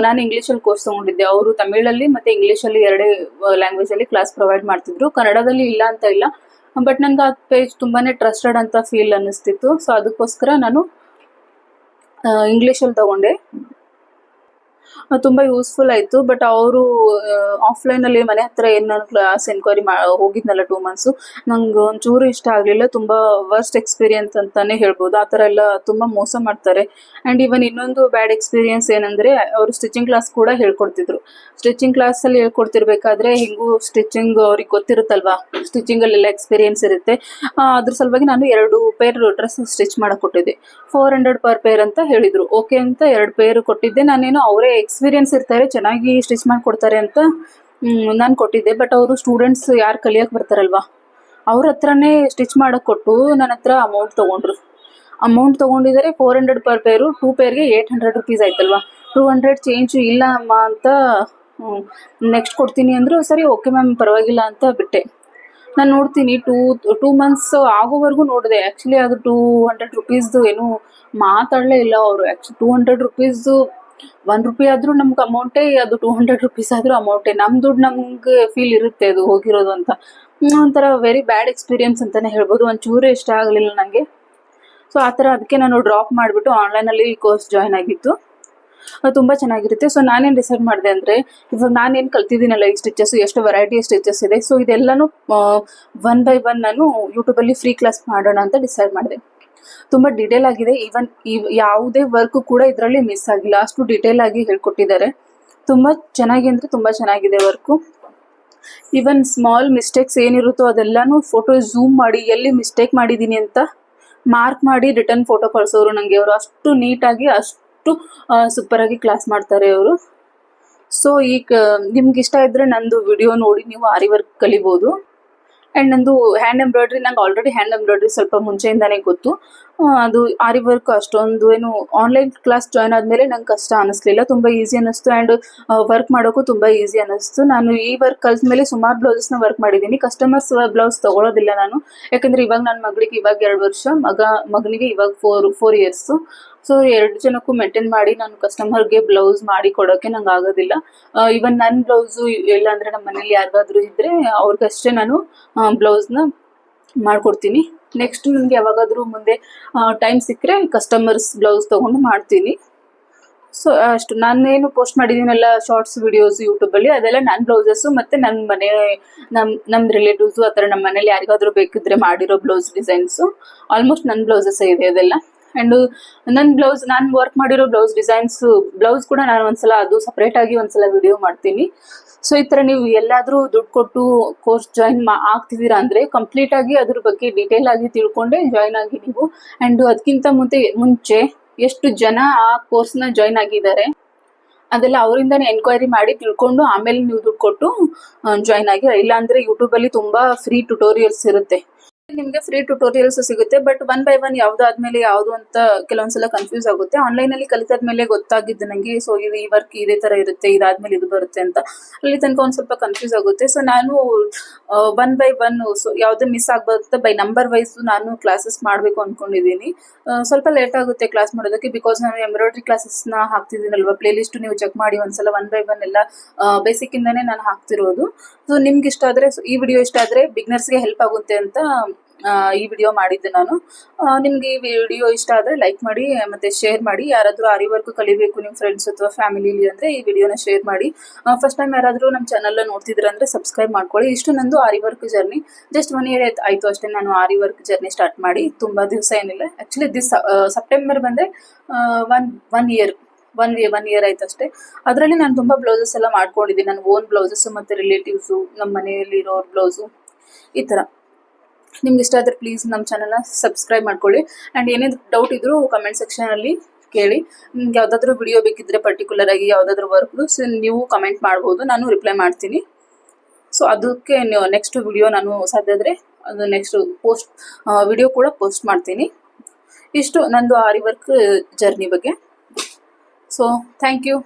Speaker 1: ನಾನು ಇಂಗ್ಲೀಷಲ್ಲಿ ಕೋರ್ಸ್ ತೊಗೊಂಡಿದ್ದೆ. ಅವರು ತಮಿಳಲ್ಲಿ ಮತ್ತೆ ಮತ್ತು ಇಂಗ್ಲೀಷಲ್ಲಿ ಎರಡೇ ಲ್ಯಾಂಗ್ವೇಜಲ್ಲಿ ಕ್ಲಾಸ್ ಪ್ರೊವೈಡ್ ಮಾಡ್ತಿದ್ರು. ಕನ್ನಡದಲ್ಲಿ ಇಲ್ಲ ಅಂತ ಇಲ್ಲ. ಬಟ್ ನನಗೆ ಆ ಪೇಜ್ ತುಂಬಾನೇ ಟ್ರಸ್ಟೆಡ್ ಅಂತ ಫೀಲ್ ಅನ್ನಿಸ್ತಿತ್ತು. ಸೊ ಅದಕ್ಕೋಸ್ಕರ ನಾನು ಇಂಗ್ಲೀಷಲ್ಲಿ ತಗೊಂಡೆ. ತುಂಬ ಯೂಸ್ಫುಲ್ ಆಯಿತು. ಬಟ್ ಅವರು ಆಫ್ಲೈನಲ್ಲಿ ಮನೆ ಹತ್ರ ಏನು ಕ್ಲಾಸ್ ಎನ್ಕ್ವೈರಿ ಮಾ, ಹೋಗಿದ್ನಲ್ಲ ಟೂ ಮಂತ್ಸು ನಂಗೆ ಒಂಚೂರು ಇಷ್ಟ ಆಗಲಿಲ್ಲ. ತುಂಬ ವರ್ಸ್ಟ್ ಎಕ್ಸ್ಪೀರಿಯನ್ಸ್ ಅಂತಲೇ ಹೇಳ್ಬೋದು. ಆ ಥರ ಎಲ್ಲ ತುಂಬ ಮೋಸ ಮಾಡ್ತಾರೆ. ಆ್ಯಂಡ್ ಇವನ್ ಇನ್ನೊಂದು ಬ್ಯಾಡ್ ಎಕ್ಸ್ಪೀರಿಯನ್ಸ್ ಏನಂದರೆ, ಅವರು ಸ್ಟಿಚಿಂಗ್ ಕ್ಲಾಸ್ ಕೂಡ ಹೇಳ್ಕೊಡ್ತಿದ್ರು. ಸ್ಟಿಚಿಂಗ್ ಕ್ಲಾಸಲ್ಲಿ ಹೇಳ್ಕೊಡ್ತಿರ್ಬೇಕಾದ್ರೆ, ಹಿಂಗೂ ಸ್ಟಿಚಿಂಗ್ ಅವ್ರಿಗೆ ಗೊತ್ತಿರುತ್ತಲ್ವಾ? ಸ್ಟಿಚಿಂಗಲ್ಲೆಲ್ಲ ಎಕ್ಸ್ಪೀರಿಯನ್ಸ್ ಇರುತ್ತೆ. ಅದ್ರ ಸಲುವಾಗಿ ನಾನು ಎರಡು ಪೇರ್ ಡ್ರೆಸ್ ಸ್ಟಿಚ್ ಕೊಟ್ಟಿದ್ದೆ ಫೋರ್ ಹಂಡ್ರೆಡ್ ಪರ್ ಪೇರ್ ಅಂತ ಹೇಳಿದರು. ಓಕೆ ಅಂತ ಎರಡು ಪೇರ್ ಕೊಟ್ಟಿದ್ದೆ. ನಾನೇನು ಅವರೇ ಎಕ್ಸ್ಪೀರಿಯನ್ಸ್ ಇರ್ತಾರೆ, ಚೆನ್ನಾಗಿ ಸ್ಟಿಚ್ ಮಾಡಿಕೊಡ್ತಾರೆ ಅಂತ ನಾನು ಕೊಟ್ಟಿದ್ದೆ. ಬಟ್ ಅವರು ಸ್ಟೂಡೆಂಟ್ಸ್ ಯಾರು ಕಲಿಯೋಕೆ ಬರ್ತಾರಲ್ವಾ? ಅವ್ರ ಹತ್ರನೇ ಸ್ಟಿಚ್ ಮಾಡೋಕೆ ಕೊಟ್ಟು ನನ್ನ ಹತ್ರ ಅಮೌಂಟ್ ತೊಗೊಂಡ್ರು. Amount ತೊಗೊಂಡಿದ್ದಾರೆ four hundred per pair two ಪೇರ್ಗೆ eight hundred rupees ಆಯ್ತಲ್ವಾ? ಟೂ ಹಂಡ್ರೆಡ್ ಚೇಂಜ್ ಇಲ್ಲ ಅಮ್ಮ ಅಂತ ನೆಕ್ಸ್ಟ್ ಕೊಡ್ತೀನಿ ಅಂದರು ಸರಿ ಓಕೆ ಮ್ಯಾಮ್ ಪರವಾಗಿಲ್ಲ ಅಂತ ಬಿಟ್ಟೆ. ನಾನು ನೋಡ್ತೀನಿ ಟೂ ಟೂ ಮಂತ್ಸ್ ಆಗೋವರೆಗೂ ನೋಡಿದೆ. ಆ್ಯಕ್ಚುಲಿ ಅದು ಟೂ ಹಂಡ್ರೆಡ್ ರುಪೀಸ್ದು ಏನು ಮಾತಾಡಲೇ ಇಲ್ಲ ಅವರು. ಆ್ಯಕ್ಚುಲಿ ಟೂ ಹಂಡ್ರೆಡ್ ರುಪೀಸ್ದು ಒನ್ ರುಪಿ ಆದ್ರೂ ನಮ್ಗೆ ಅಮೌಂಟೇ ಅದು ಟೂ ಹಂಡ್ರೆಡ್ ರುಪೀಸ್ ಆದ್ರೂ ಅಮೌಂಟೇ ನಮ್ಮ ದುಡ್ಡು ನಮ್ಗೆ ಫೀಲ್ ಇರುತ್ತೆ ಅದು ಹೋಗಿರೋದು ಅಂತ. ಒಂಥರ ವೆರಿ ಬ್ಯಾಡ್ ಎಕ್ಸ್ಪೀರಿಯನ್ಸ್ ಅಂತಾನೆ ಹೇಳ್ಬೋದು. ಒಂಚೂರು ಇಷ್ಟ ಆಗಲಿಲ್ಲ ನನಗೆ ಸೊ ಆ ಥರ ಅದಕ್ಕೆ ನಾನು ಡ್ರಾಪ್ ಮಾಡಿಬಿಟ್ಟು ಆನ್ಲೈನಲ್ಲಿ ಕೋರ್ಸ್ ಜಾಯ್ನ್ ಆಗಿತ್ತು ಅದು ತುಂಬ ಚೆನ್ನಾಗಿರುತ್ತೆ. ಸೊ ನಾನೇನು ಡಿಸೈಡ್ ಮಾಡಿದೆ ಅಂದರೆ, ಇವಾಗ ನಾನೇನು ಕಲ್ತಿದ್ದೀನಲ್ಲ ಈ ಸ್ಟಿಚಸ್ ಎಷ್ಟು ವೆರೈಟಿ ಸ್ಟಿಚಸ್ ಇದೆ. ಸೊ ಇದೆಲ್ಲನೂ ಒನ್ ಬೈ ಒನ್ ನಾನು ಯೂಟ್ಯೂಬಲ್ಲಿ ಫ್ರೀ ಕ್ಲಾಸ್ ಮಾಡೋಣ ಅಂತ ಡಿಸೈಡ್ ಮಾಡಿದೆ. ತುಂಬ ಡಿಟೇಲ್ ಆಗಿದೆ. ಈವನ್ ಯಾವುದೇ ವರ್ಕ್ ಕೂಡ ಇದರಲ್ಲಿ ಮಿಸ್ ಆಗಿಲ್ಲ. ಅಷ್ಟು ಡಿಟೇಲ್ ಆಗಿ ಹೇಳ್ಕೊಟ್ಟಿದ್ದಾರೆ. ತುಂಬ ಚೆನ್ನಾಗಿ ಅಂದರೆ ತುಂಬ ಚೆನ್ನಾಗಿದೆ ವರ್ಕು ಈವನ್ ಸ್ಮಾಲ್ ಮಿಸ್ಟೇಕ್ಸ್ ಏನಿರುತ್ತೋ ಅದೆಲ್ಲಾನು ಫೋಟೋ ಝೂಮ್ ಮಾಡಿ, ಎಲ್ಲಿ ಮಿಸ್ಟೇಕ್ ಮಾಡಿದ್ದೀನಿ ಅಂತ ಮಾರ್ಕ್ ಮಾಡಿ ರಿಟರ್ನ್ ಫೋಟೋ ಕಳಿಸೋರು ನನಗೆ ಅವರು. ಅಷ್ಟು ನೀಟಾಗಿ ಅಷ್ಟು ಸೂಪರಾಗಿ ಕ್ಲಾಸ್ ಮಾಡ್ತಾರೆ ಅವರು. ಸೊ ಈಗ, ನಿಮ್ಗೆ ಇಷ್ಟ ಇದ್ರೆ ನಂದು ವಿಡಿಯೋ ನೋಡಿ, ನೀವು ಆರಿ ವರ್ಕ್ ಕಲಿಬೋದು. ಆ್ಯಂಡ್ ನಂದು ಹ್ಯಾಂಡ್ ಎಂಬ್ರಾಯ್ಡ್ರಿ ನಂಗೆ ಆಲ್ರೆಡಿ ಹ್ಯಾಂಡ್ ಎಂಬ್ರಾಯ್ಡ್ರಿ ಸ್ವಲ್ಪ ಮುಂಚೆಯಿಂದಾನೇ ಗೊತ್ತು. ಅದು ಆರಿ ವರ್ಕ್ ಅಷ್ಟೊಂದು ಏನು ಆನ್ಲೈನ್ ಕ್ಲಾಸ್ ಜಾಯ್ನ್ ಆದಮೇಲೆ ನಂಗೆ ಕಷ್ಟ ಅನಿಸ್ಲಿಲ್ಲ. ತುಂಬ ಈಸಿ ಅನ್ನಿಸ್ತು ಆ್ಯಂಡ್ ವರ್ಕ್ ಮಾಡೋಕ್ಕೂ ತುಂಬ ಈಸಿ ಅನ್ನಿಸ್ತು ನಾನು ಈ ವರ್ಕ್ ಕಲ್ತ ಮೇಲೆ ಸುಮಾರು ಬ್ಲೌಸಸ್ನ ವರ್ಕ್ ಮಾಡಿದ್ದೀನಿ. ಕಸ್ಟಮರ್ಸ್ ಬ್ಲೌಸ್ ತೊಗೊಳೋದಿಲ್ಲ ನಾನು. ಯಾಕಂದರೆ ಇವಾಗ ನನ್ನ ಮಗಳಿಗೆ ಇವಾಗ ಎರಡು ವರ್ಷ, ಮಗ, ಮಗನಿಗೆ ಇವಾಗ ಫೋರ್ ಫೋರ್ ಇಯರ್ಸು ಸೊ ಎರಡು ಜನಕ್ಕೂ ಮೇಂಟೈನ್ ಮಾಡಿ ನಾನು ಕಸ್ಟಮರ್ಗೆ ಬ್ಲೌಸ್ ಮಾಡಿ ಕೊಡೋಕೆ ನಂಗೆ ಆಗೋದಿಲ್ಲ. ಇವನ್ ನನ್ನ ಬ್ಲೌಸು ಇಲ್ಲ ಅಂದರೆ ನಮ್ಮ ಮನೇಲಿ ಯಾರಿಗಾದ್ರೂ ಇದ್ದರೆ ಅವ್ರಿಗಷ್ಟೇ ನಾನು ಬ್ಲೌಸ್ನ ಮಾಡ್ಕೊಡ್ತೀನಿ. ನೆಕ್ಸ್ಟ್ ನನಗೆ ಯಾವಾಗಾದರೂ ಮುಂದೆ ಟೈಮ್ ಸಿಕ್ಕರೆ ಕಸ್ಟಮರ್ಸ್ ಬ್ಲೌಸ್ ತೊಗೊಂಡು ಮಾಡ್ತೀನಿ. ಸೊ ಅಷ್ಟು. ನಾನೇನು ಪೋಸ್ಟ್ ಮಾಡಿದ್ದೀನಲ್ಲ ಶಾರ್ಟ್ಸ್ ವಿಡಿಯೋಸ್ ಯೂಟ್ಯೂಬಲ್ಲಿ ಅದೆಲ್ಲ ನನ್ನ ಬ್ಲೌಸಸ್ಸು ಮತ್ತು ನನ್ನ ಮನೆ ನಮ್ಮ ನಮ್ಮ ರಿಲೇಟಿವ್ಸು ಆ ಥರ ನಮ್ಮ ಮನೇಲಿ ಯಾರಿಗಾದ್ರೂ ಬೇಕಿದ್ರೆ ಮಾಡಿರೋ ಬ್ಲೌಸ್ ಡಿಸೈನ್ಸು ಆಲ್ಮೋಸ್ಟ್ ನನ್ನ ಬ್ಲೌಸಸ್ಸೇ ಇದೆ ಅದೆಲ್ಲ. ಆ್ಯಂಡ್ ನನ್ನ ಬ್ಲೌಸ್ ನಾನು ವರ್ಕ್ ಮಾಡಿರೋ ಬ್ಲೌಸ್ ಡಿಸೈನ್ಸ್ ಬ್ಲೌಸ್ ಕೂಡ ನಾನು ಒಂದ್ಸಲ ಅದು ಸಪ್ರೇಟಾಗಿ ಒಂದ್ಸಲ ವಿಡಿಯೋ ಮಾಡ್ತೀನಿ. ಸೊ ಈ ಥರ ನೀವು ಎಲ್ಲಾದರೂ ದುಡ್ಡು ಕೊಟ್ಟು ಕೋರ್ಸ್ ಜಾಯಿನ್ ಮಾ ಆಗ್ತಿದ್ದೀರಾ ಅಂದರೆ ಕಂಪ್ಲೀಟಾಗಿ ಅದ್ರ ಬಗ್ಗೆ ಡೀಟೇಲ್ ಆಗಿ ತಿಳ್ಕೊಂಡೆ ಜಾಯಿನ್ ಆಗಿ ನೀವು. ಆ್ಯಂಡ್ ಅದಕ್ಕಿಂತ ಮುಂದೆ, ಮುಂಚೆ ಎಷ್ಟು ಜನ ಆ ಕೋರ್ಸ್ನ ಜಾಯಿನ್ ಆಗಿದ್ದಾರೆ, ಅದೆಲ್ಲ ಅವರಿಂದನೇ ಎನ್ಕ್ವೈರಿ ಮಾಡಿ ತಿಳ್ಕೊಂಡು ಆಮೇಲೆ ನೀವು ದುಡ್ಡು ಕೊಟ್ಟು ಜಾಯಿನ್ ಆಗಿ. ಇಲ್ಲಾಂದರೆ ಯೂಟ್ಯೂಬಲ್ಲಿ ತುಂಬ ಫ್ರೀ ಟ್ಯುಟೋರಿಯಲ್ಸ್ ಇರುತ್ತೆ. ನಿಮಗೆ ಫ್ರೀ ಟ್ಯುಟೋರಿಯಲ್ಸ್ ಸಿಗುತ್ತೆ. ಬಟ್ ಒನ್ ಬೈ ಒನ್ ಯಾವ್ದಾದ್ಮೇಲೆ ಯಾವುದು ಅಂತ ಕೆಲವೊಂದ್ಸಲ ಕನ್ಫ್ಯೂಸ್ ಆಗುತ್ತೆ. ಆನ್ಲೈನ್ ಅಲ್ಲಿ ಕಲಿತಾದ್ಮೇಲೆ ಗೊತ್ತಾಗಿದ್ದು ನಂಗೆ ಸೊ ಇದು ಈ ವರ್ಕ್ ಇದೇ ತರ ಇರುತ್ತೆ, ಇದಾದ್ಮೇಲೆ ಇದು ಬರುತ್ತೆ ಅಂತ. ಅಲ್ಲಿ ತನಕ ಒಂದು ಸ್ವಲ್ಪ ಕನ್ಫ್ಯೂಸ್ ಆಗುತ್ತೆ. ಸೊ ನಾನು ಒನ್ ಬೈ ಒನ್ ಸೊ ಯಾವ್ದು ಮಿಸ್ ಆಗ್ಬಾರ್ದು ಬೈ ನಂಬರ್ ವೈಸ್ ನಾನು ಕ್ಲಾಸಸ್ ಮಾಡಬೇಕು ಅನ್ಕೊಂಡಿದ್ದೀನಿ. ಸ್ವಲ್ಪ ಲೇಟ್ ಆಗುತ್ತೆ ಕ್ಲಾಸ್ ಮಾಡೋದಕ್ಕೆ ಬಿಕಾಸ್ ನಾನು ಎಂಬ್ರಾಯ್ಡ್ರಿ ಕ್ಲಾಸಸ್ನ ಪ್ಲೇ ಲಿಸ್ಟ್ ನೀವು ಚೆಕ್ ಮಾಡಿ ಒಂದ್ಸಲ ಒನ್ ಬೈ ಒನ್ ಎಲ್ಲ ಬೇಸಿಕ್ ಇಂದಾನೆ ನಾನು ಹಾಕ್ತಿರೋದು. ಸೊ ನಿಮ್ಗೆ ಇಷ್ಟ ಆದ್ರೆ, ಈ ವಿಡಿಯೋ ಇಷ್ಟ ಆದರೆ ಬಿಗ್ನರ್ಸ್ಗೆ ಹೆಲ್ಪ್ ಆಗುತ್ತೆ ಅಂತ ಈ ವಿಡಿಯೋ ಮಾಡಿದ್ದೆ ನಾನು. ನಿಮಗೆ ಈ ವಿಡಿಯೋ ಇಷ್ಟ ಆದರೆ ಲೈಕ್ ಮಾಡಿ, ಮತ್ತೆ ಶೇರ್ ಮಾಡಿ. ಯಾರಾದರೂ ಆರಿ ವರ್ಕ್ ಕಲಿಬೇಕು ನಿಮ್ಮ ಫ್ರೆಂಡ್ಸ್ ಅಥವಾ ಫ್ಯಾಮಿಲಿಲಿ ಅಂದ್ರೆ ಈ ವಿಡಿಯೋನ ಶೇರ್ ಮಾಡಿ. ಫಸ್ಟ್ ಟೈಮ್ ಯಾರಾದರೂ ನಮ್ಮ ಚಾನಲ್ ನೋಡ್ತಿದ್ರೆ ಅಂದರೆ ಸಬ್ಸ್ಕ್ರೈಬ್ ಮಾಡ್ಕೊಳ್ಳಿ. ಇಷ್ಟು ನಂದು aari work journey just one year ಆಯ್ತು ಅಷ್ಟೇ ನಾನು ಆರಿ ವರ್ಕ್ ಜರ್ನಿ ಸ್ಟಾರ್ಟ್ ಮಾಡಿ. ತುಂಬಾ ದಿವಸ ಏನಿಲ್ಲ. ಆಕ್ಚುಲಿ ದಿಸ್ ಸೆಪ್ಟೆಂಬರ್ ಬಂದರೆ one one year one one year ಆಯ್ತು ಅಷ್ಟೇ. ಅದರಲ್ಲಿ ನಾನು ತುಂಬಾ ಬ್ಲೌಸಸ್ ಎಲ್ಲ ಮಾಡ್ಕೊಂಡಿದ್ದೀನಿ. ನನ್ನ ಓನ್ ಬ್ಲೌಸಸ್ ಮತ್ತೆ ರಿಲೇಟಿವ್ಸು ನಮ್ಮ ಮನೆಯಲ್ಲಿರೋ ಬ್ಲೌಸು ಈ ಥರ ನಿಮ್ಗೆ ಇಷ್ಟ ಆದರೆ ಪ್ಲೀಸ್ ನಮ್ಮ ಚಾನಲ್ನ ಸಬ್ಸ್ಕ್ರೈಬ್ ಮಾಡ್ಕೊಳ್ಳಿ. ಆ್ಯಂಡ್ ಏನೇನು ಡೌಟ್ ಇದ್ದರೂ ಕಮೆಂಟ್ ಸೆಕ್ಷನಲ್ಲಿ ಕೇಳಿ. ನಿಮ್ಗೆ ಯಾವುದಾದ್ರೂ ವಿಡಿಯೋ ಬೇಕಿದ್ದರೆ ಪರ್ಟಿಕ್ಯುಲರ್ ಆಗಿ ಯಾವುದಾದ್ರೂ ವರ್ಕ್ದು ಸೊ ನೀವು ಕಮೆಂಟ್ ಮಾಡ್ಬೋದು, ನಾನು ರಿಪ್ಲೈ ಮಾಡ್ತೀನಿ. ಸೊ ಅದಕ್ಕೆ ನೆಕ್ಸ್ಟ್ ವಿಡಿಯೋ ನಾನು ಸಾಧ್ಯ ಆದರೆ ಅದು ನೆಕ್ಸ್ಟ್ ಪೋಸ್ಟ್ ವಿಡಿಯೋ ಕೂಡ ಪೋಸ್ಟ್ ಮಾಡ್ತೀನಿ. ಇಷ್ಟು ನಂದು ಆರಿ ವರ್ಕ್ ಜರ್ನಿ ಬಗ್ಗೆ. So thank you